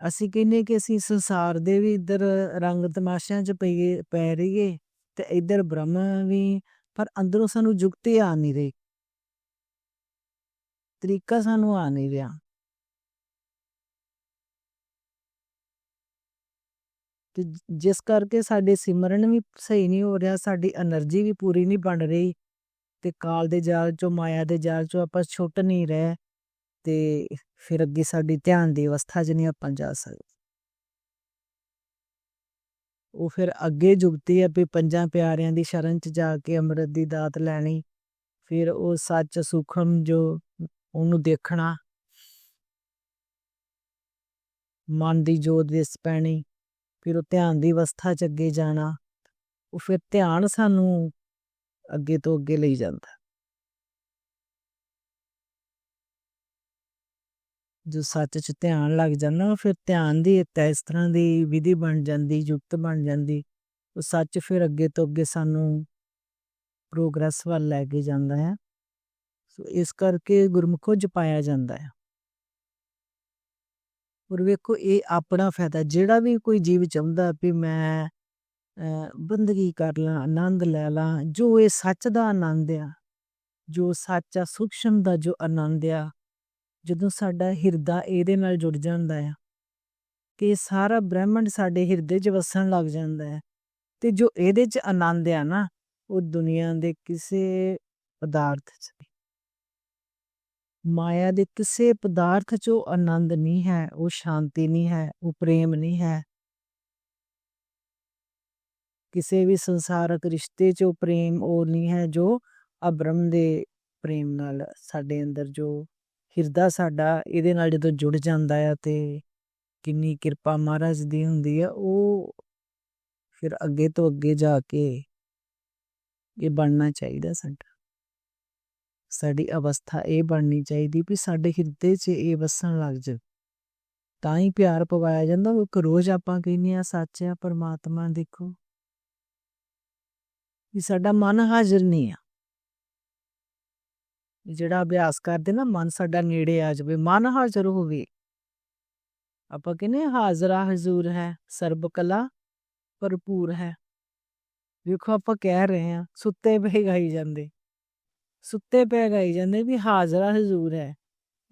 ਅਸੀਂ ਕਹਿੰਨੇ ਕਿ ਅਸੀਂ ਸੰਸਾਰ ਦੇ ਵੀ ਇੱਧਰ ਰੰਗ ਤਮਾਸ਼ਿਆਂ 'ਚ ਪਈਏ, ਪੈ ਰਹੀਏ ਤੇ ਇੱਧਰ ਬ੍ਰਹਮ ਵੀ ਪਰ ਅੰਦਰੋਂ ਸਾਨੂੰ ਜੁਗਤੇ ਆ ਨਹੀਂ ਰਹੀ। ਤਰੀਕਾ ਸਾਨੂੰ ਆ ਨਹੀਂ ਰਿਹਾ। ਤੇ ਜਿਸ ਕਰਕੇ ਸਾਡੇ ਸਿਮਰਨ ਵੀ ਸਹੀ ਨਹੀਂ ਹੋ ਰਿਹਾ, ਸਾਡੀ એનર્ਜੀ ਵੀ ਪੂਰੀ ਨਹੀਂ ਬਣ ਰਹੀ ਤੇ ਕਾਲ ਦੇ ਜਾਲ ਚੋਂ, ਮਾਇਆ ਦੇ ਜਾਲ ਚੋਂ ਆਪਾਂ ਛੁੱਟ ਨਹੀਂ ਰਹੇ ਤੇ ਫਿਰ ਅੱਗੇ ਸਾਡੀ ਧਿਆਨ ਦੀ ਅਵਸਥਾ ਜਿਹਨੇ ਆਪਾਂ ਜਾ ਸਕਦੇ। ਉਹ ਫਿਰ ਅੱਗੇ ਜੁਗਤੀ ਹੈ ਵੀ ਪੰਜਾਂ ਪਿਆਰਿਆਂ ਦੀ ਸ਼ਰਨ 'ਚ ਜਾ ਕੇ ਅੰਮ੍ਰਿਤ ਦੀ ਦਾਤ ਲੈਣੀ, ਫਿਰ ਉਹ ਸੱਚ ਸੁਖਮ ਜੋ ਉਹਨੂੰ ਦੇਖਣਾ, ਮਨ ਦੀ ਜੋਤ ਦਿਸ ਪੈਣੀ, ਫਿਰ ਉਹ ਧਿਆਨ ਦੀ ਅਵਸਥਾ 'ਚ ਅੱਗੇ ਜਾਣਾ, ਉਹ ਫਿਰ ਧਿਆਨ ਸਾਨੂੰ ਅੱਗੇ ਤੋਂ ਅੱਗੇ ਲਈ ਜਾਂਦਾ। ਜੋ ਸੱਚ 'ਚ ਧਿਆਨ ਲੱਗ ਜਾਂਦਾ ਫਿਰ ਧਿਆਨ ਦੀ ਇੱਕ ਇਸ ਤਰ੍ਹਾਂ ਦੀ ਵਿਧੀ ਬਣ ਜਾਂਦੀ, ਯੁਕਤ ਬਣ ਜਾਂਦੀ। ਉਹ ਸੱਚ ਫਿਰ ਅੱਗੇ ਤੋਂ ਅੱਗੇ ਸਾਨੂੰ ਪ੍ਰੋਗਰੈਸ ਵੱਲ ਲੈ ਕੇ ਜਾਂਦਾ ਹੈ। ਸੋ ਇਸ ਕਰਕੇ ਗੁਰਮੁਖੋ ਜਪਾਇਆ ਜਾਂਦਾ ਹੈ। ਔਰ ਵੇਖੋ, ਇਹ ਆਪਣਾ ਫਾਇਦਾ, ਜਿਹੜਾ ਵੀ ਕੋਈ ਜੀਵ ਚਾਹੁੰਦਾ ਵੀ ਮੈਂ ਬੰਦਗੀ ਕਰ ਲਾਂ, ਆਨੰਦ ਲੈ ਲਾਂ, ਜੋ ਇਹ ਸੱਚ ਦਾ ਆਨੰਦ ਆ, ਜੋ ਸੱਚ ਆ, ਸੂਖਸ਼ਮ ਦਾ ਜੋ ਆਨੰਦ ਆ ਜਦੋਂ ਸਾਡਾ ਹਿਰਦਾ ਇਹਦੇ ਨਾਲ ਜੁੜ ਜਾਂਦਾ ਹੈ ਕਿ ਸਾਰਾ ਬ੍ਰਹਿਮੰਡ ਸਾਡੇ ਹਿਰਦੇ 'ਚ ਵਸਣ ਲੱਗ ਜਾਂਦਾ ਹੈ ਤੇ ਜੋ ਇਹਦੇ 'ਚ ਆਨੰਦ ਆ ਨਾ, ਉਹ ਦੁਨੀਆ ਦੇ ਕਿਸੇ ਪਦਾਰਥ 'ਚ ਮਾਇਆ ਦੇ ਕਿਸੇ ਪਦਾਰਥ 'ਚ ਉਹ ਆਨੰਦ ਨਹੀਂ ਹੈ, ਉਹ ਸ਼ਾਂਤੀ ਨਹੀਂ ਹੈ, ਉਹ ਪ੍ਰੇਮ ਨਹੀਂ ਹੈ। ਕਿਸੇ ਵੀ ਸੰਸਾਰਕ ਰਿਸ਼ਤੇ 'ਚ ਉਹ ਪ੍ਰੇਮ ਉਹ ਨਹੀਂ ਹੈ ਜੋ ਅਬਰਮ ਦੇ ਪ੍ਰੇਮ ਨਾਲ ਸਾਡੇ ਅੰਦਰ ਜੋ ਹਿਰਦਾ ਸਾਡਾ ਇਹਦੇ ਨਾਲ ਜਦੋਂ ਜੁੜ ਜਾਂਦਾ ਹੈ ਤੇ ਕਿੰਨੀ ਕਿਰਪਾ ਮਹਾਰਾਜ ਦੀ ਹੁੰਦੀ ਹੈ ਉਹ ਫਿਰ ਅੱਗੇ ਤੋਂ ਅੱਗੇ ਜਾ ਕੇ ਇਹ ਬਣਨਾ ਚਾਹੀਦਾ ਸਾਡਾ। ਸਾਡੀ ਅਵਸਥਾ ਇਹ ਬਣਨੀ ਚਾਹੀਦੀ ਵੀ ਸਾਡੇ ਹਿਰਦੇ 'ਚ ਇਹ ਵਸਣ ਲੱਗ ਜਾ ਤਾਂ ਹੀ ਪਿਆਰ ਪਵਾਇਆ ਜਾਂਦਾ, ਉਹ ਰੋਜ਼ ਆਪਾਂ ਕਹਿੰਦੇ ਆ ਸੱਚ ਆ, ਪਰਮਾਤਮਾ ਦੇਖੋ। ਵੀ ਸਾਡਾ ਮਨ ਹਾਜ਼ਰ ਨਹੀਂ ਆ। ਜਿਹੜਾ ਅਭਿਆਸ ਕਰਦੇ ਨਾ, ਮਨ ਸਾਡਾ ਨੇੜੇ ਆ ਜਾਵੇ, ਮਨ ਹਾਜ਼ਰ ਹੋਵੇ। ਆਪਾਂ ਕਹਿੰਦੇ ਹਾਜ਼ਰਾ ਹਜ਼ੂਰ ਹੈ, ਸਰਬ ਕਲਾ ਭਰਪੂਰ ਹੈ। ਵੇਖੋ ਆਪਾਂ ਕਹਿ ਰਹੇ ਆ ਸੁੱਤੇ ਪਏ ਗਾਈ ਜਾਂਦੇ। ਸੁੱਤੇ ਪਏ ਗਾਈ ਜਾਂਦੇ ਵੀ ਹਾਜ਼ਰਾ ਹਜ਼ੂਰ ਹੈ।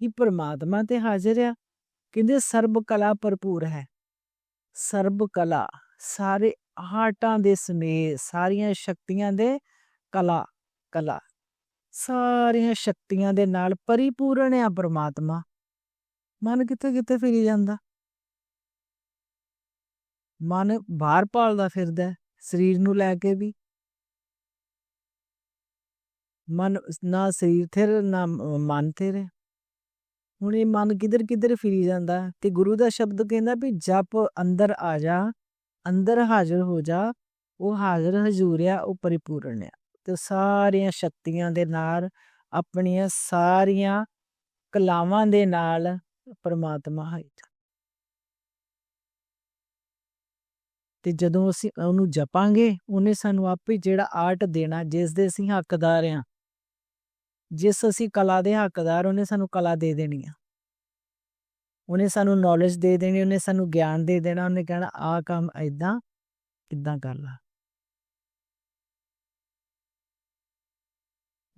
ਇਹ ਪਰਮਾਤਮਾ ਤੇ ਹਾਜ਼ਰ ਆ। ਕਹਿੰਦੇ ਸਰਬ ਕਲਾ ਭਰਪੂਰ ਹੈ। ਸਰਬ ਕਲਾ, ਸਾਰੇ ਆਟਾਂ ਦੇ ਸਮੇਤ, ਸਾਰੀਆਂ ਸ਼ਕਤੀਆਂ ਦੇ ਕਲਾ ਕਲਾ। ਸਾਰੀਆਂ ਸ਼ਕਤੀਆਂ ਦੇ ਨਾਲ ਪਰਿਪੂਰਨ ਆ ਪਰਮਾਤਮਾ। ਮਨ ਕਿੱਥੇ ਕਿੱਥੇ ਫਿਰੀ ਜਾਂਦਾ? ਮਨ ਬਾਹਰ ਭਾਲਦਾ ਫਿਰਦਾ ਸਰੀਰ ਨੂੰ ਲੈ ਕੇ ਵੀ। ਮਨ ਨਾ ਸਰੀਰ ਥਿਰ, ਨਾ ਮਨ ਥਿਰ ਹੁਣ ਇਹ ਮਨ ਕਿਧਰ ਕਿਧਰ ਫਿਰੀ ਜਾਂਦਾ ਤੇ ਗੁਰੂ ਦਾ ਸ਼ਬਦ ਕਹਿੰਦਾ ਵੀ ਜਪ ਅੰਦਰ ਆ ਜਾ, ਅੰਦਰ ਹਾਜ਼ਰ ਹੋ ਜਾ, ਉਹ ਹਾਜ਼ਰ ਹਜ਼ੂਰ ਆ, ਉਹ ਪਰਿਪੂਰਨ ਆ। ਤੇ ਸਾਰੀਆਂ ਸ਼ਕਤੀਆਂ ਦੇ ਨਾਲ ਆਪਣੀਆਂ ਸਾਰੀਆਂ ਕਲਾਵਾਂ ਦੇ ਨਾਲ ਪਰਮਾਤਮਾ ਹੈ ਤੇ ਜਦੋਂ ਅਸੀਂ ਉਹਨੂੰ ਜਪਾਂਗੇ, ਉਹਨੇ ਸਾਨੂੰ ਆਪੇ ਜਿਹੜਾ ਆਰਟ ਦੇਣਾ, ਜਿਸ ਦੇ ਅਸੀਂ ਹੱਕਦਾਰ ਆ ਜਿਸ ਅਸੀਂ ਕਲਾ ਦੇ ਹੱਕਦਾਰ, ਉਹਨੇ ਸਾਨੂੰ ਕਲਾ ਦੇ ਦੇਣੀ ਆ। ਉਹਨੇ ਸਾਨੂੰ ਨੌਲੇਜ ਦੇ ਦੇਣੀ, ਉਹਨੇ ਸਾਨੂੰ ਗਿਆਨ ਦੇ ਦੇਣਾ, ਉਹਨੇ ਕਹਿਣਾ ਆ ਕੰਮ ਐਦਾਂ ਕਿੱਦਾਂ ਕਰ ਲਾ।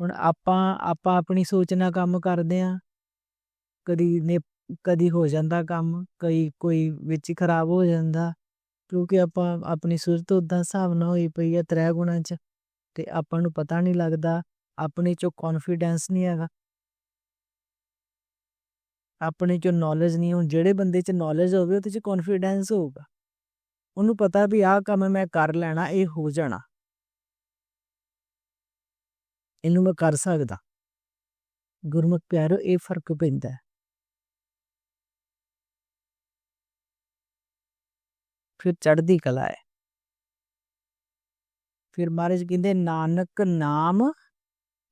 ਹੁਣ ਆਪਾਂ ਆਪਾਂ ਆਪਣੀ ਸੋਚ ਨਾਲ ਕੰਮ ਕਰਦੇ ਆ ਕਦੀ ਨੇ ਕਦੀ ਹੋ ਜਾਂਦਾ ਕੰਮ, ਕਈ, ਕੋਈ ਵਿੱਚ ਖਰਾਬ ਹੋ ਜਾਂਦਾ। ਕਿਉਂਕਿ ਆਪਾਂ ਆਪਣੀ ਸੋਚ ਤੋਂ ਉਦਾਂ ਹਿਸਾਬ ਨਾਲ ਹੋਈ ਪਈ ਆ ਤ੍ਰੈ ਗੁਣਾਂ 'ਚ, ਤੇ ਆਪਾਂ ਨੂੰ ਪਤਾ ਨਹੀਂ ਲੱਗਦਾ, ਆਪਣੇ 'ਚੋਂ ਕੌਨਫੀਡੈਂਸ ਨਹੀਂ ਹੈਗਾ। ਆਪਣੇ 'ਚੋਂ ਨੌਲੇਜ ਨਹੀਂ, ਹੁਣ ਜਿਹੜੇ ਬੰਦੇ 'ਚ ਨੌਲੇਜ ਹੋਵੇ ਉਹਦੇ 'ਚ ਕੌਨਫੀਡੈਂਸ ਹੋਊਗਾ। ਉਹਨੂੰ ਪਤਾ ਵੀ ਆਹ ਕੰਮ ਮੈਂ ਕਰ ਲੈਣਾ, ਇਹ ਹੋ ਜਾਣਾ। ਇਹਨੂੰ ਮੈਂ ਕਰ ਸਕਦਾ। ਗੁਰਮੁਖ ਪਿਆਰੋ, ਇਹ ਫ਼ਰਕ ਪੈਂਦਾ ਫਿਰ ਚੜ੍ਹਦੀ ਕਲਾ ਹੈ। ਫਿਰ ਮਹਾਰਾਜ ਕਹਿੰਦੇ, ਨਾਨਕ ਨਾਮ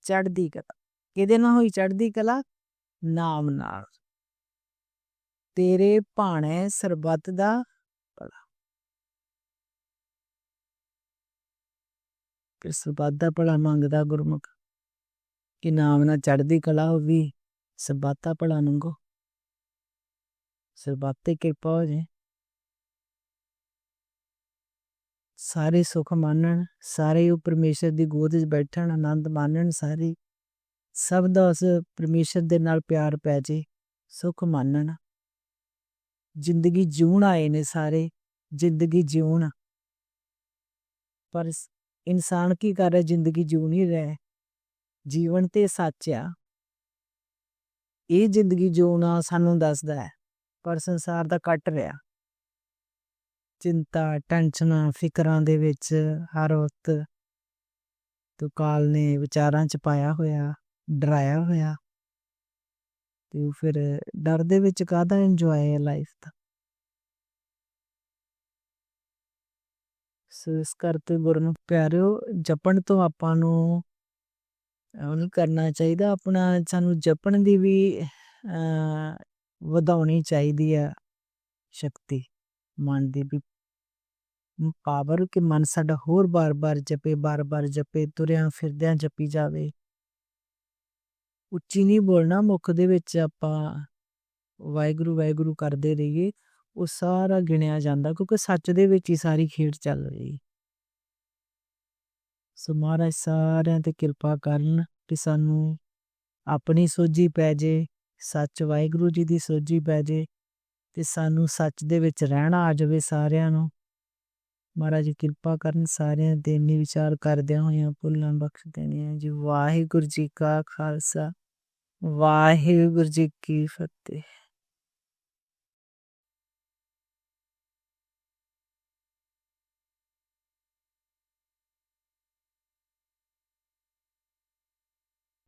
ਚੜ੍ਹਦੀ ਕਲਾ। ਕਿਹਦੇ ਨਾਲ ਹੋਈ ਚੜ੍ਹਦੀ ਕਲਾ? ਨਾਮ ਨਾਲ। ਤੇਰੇ ਭਾਣੇ ਸਰਬੱਤ ਦਾ ਭਲਾ। ਫਿਰ ਸਰਬੱਤ ਦਾ ਭਲਾ ਮੰਗਦਾ ਗੁਰਮੁਖ। ਕਿ ਨਾਮ ਨਾਲ ਚੜ੍ਹਦੀ ਕਲਾ ਹੋਵੀ, ਸਰਬੱਤ ਦਾ ਭਲਾ ਨੰਗੋ। ਸਰਬਾਤੇ ਕਿਰਪਾ ਹੋ ਜੇ। ਸਾਰੇ ਸੁਖ ਮਾਨਣ, ਸਾਰੇ ਉਹ ਪਰਮੇਸ਼ਰ ਦੀ ਗੋਦ ਵਿੱਚ ਬੈਠਣ, ਆਨੰਦ ਮਾਨਣ, ਸਾਰੇ। ਸਭ ਦਾ ਉਸ ਪਰਮੇਸ਼ਰ ਦੇ ਨਾਲ ਪਿਆਰ ਪੈ ਜੇ, ਸੁਖ ਮਾਨਣ। ਜ਼ਿੰਦਗੀ ਜਿਉਣ ਆਏ ਨੇ ਸਾਰੇ, ਜ਼ਿੰਦਗੀ ਜਿਉਣ। ਪਰ ਇਨਸਾਨ ਕੀ ਕਰ ਰਿਹਾ, ਜ਼ਿੰਦਗੀ ਜਿਉ ਨਹੀਂ ਰਿਹਾ। ਜੀਵਨ ਤੇ ਸੱਚ ਆ। ਇਹ ਜ਼ਿੰਦਗੀ ਜਿਉਣਾ ਸਾਨੂੰ ਦੱਸਦਾ ਹੈ, ਪਰ ਸੰਸਾਰ ਦਾ ਕੱਟ ਰਿਹਾ। ਚਿੰਤਾ, ਟੈਨਸ਼ਨਾਂ, ਫਿਕਰਾਂ ਦੇ ਵਿੱਚ ਹਰ ਵਕਤ ਤੋ ਨੇ ਵਿਚਾਰਾਂ ਚ ਪਾਇਆ ਹੋਇਆ, ਡਰਾਇਆ ਹੋਇਆ। ਤੇ ਉਹ ਫਿਰ ਡਰ ਦੇ ਵਿੱਚ ਕਾਹਦਾ ਇੰਜੋਏ ਹੈ ਲਾਈਫ ਦਾ? ਸੋ ਇਸ ਕਰਕੇ ਗੁਰੂ ਪਿਆਰਿਓ, ਜਪਣ ਤੋਂ ਆਪਾਂ ਨੂੰ ਉਹਨੂੰ ਕਰਨਾ ਚਾਹੀਦਾ, ਆਪਣਾ ਸਾਨੂੰ ਜਪਣ ਦੀ ਵੀ ਵਧਾਉਣੀ ਚਾਹੀਦੀ ਆ ਸ਼ਕਤੀ। ਮਨ ਦੀ ਵੀ ਪਾਵਰ ਕਿ ਮਨ ਸਾਡਾ ਹੋਰ ਬਾਰ-ਬਾਰ ਜਪੇ ਬਾਰ-ਬਾਰ ਜਪੇ, ਤੁਰਿਆਂ ਫਿਰਦਿਆਂ ਜਪੀ ਜਾਵੇ। ਉੱਚੀ ਨਹੀਂ ਬੋਲਣਾ, ਮੁਖ ਦੇ ਵਿੱਚ ਆਪਾਂ ਵਾਹਿਗੁਰੂ ਵਾਹਿਗੁਰੂ ਕਰਦੇ ਰਹੀਏ, ਉਹ ਸਾਰਾ ਗਿਣਿਆ ਜਾਂਦਾ, ਕਿਉਂਕਿ ਸੱਚ ਦੇ ਵਿੱਚ ਹੀ ਸਾਰੀ ਖੇਡ ਚੱਲ ਰਹੀ। ਸੋ ਮਹਾਰਾਜ ਸਾਰਿਆਂ ਤੇ ਕਿਰਪਾ ਕਰਨ ਕਿ ਸਾਨੂੰ ਆਪਣੀ ਸੋਝੀ ਪੈ ਜੇ, ਸੱਚ ਵਾਹਿਗੁਰੂ ਜੀ ਦੀ ਸੋਝੀ ਪੈ ਜੇ ਤੇ ਸਾਨੂੰ ਸੱਚ ਦੇ ਵਿੱਚ ਰਹਿਣਾ ਆ ਜਾਵੇ ਸਾਰਿਆਂ ਨੂੰ। ਮਹਾਰਾਜ ਕਿਰਪਾ ਕਰਨ ਸਾਰਿਆਂ ਦੇ ਨੀ ਵਿਚਾਰ ਕਰਦਿਆਂ ਹੋਇਆਂ ਭੁੱਲਾਂ ਬਖਸ਼ ਦੇਣੀਆਂ ਜੀ। ਵਾਹਿਗੁਰੂ ਜੀ ਕਾ ਖਾਲਸਾ, ਵਾਹਿਗੁਰੂ ਜੀ ਕੀ ਫਤਿਹ।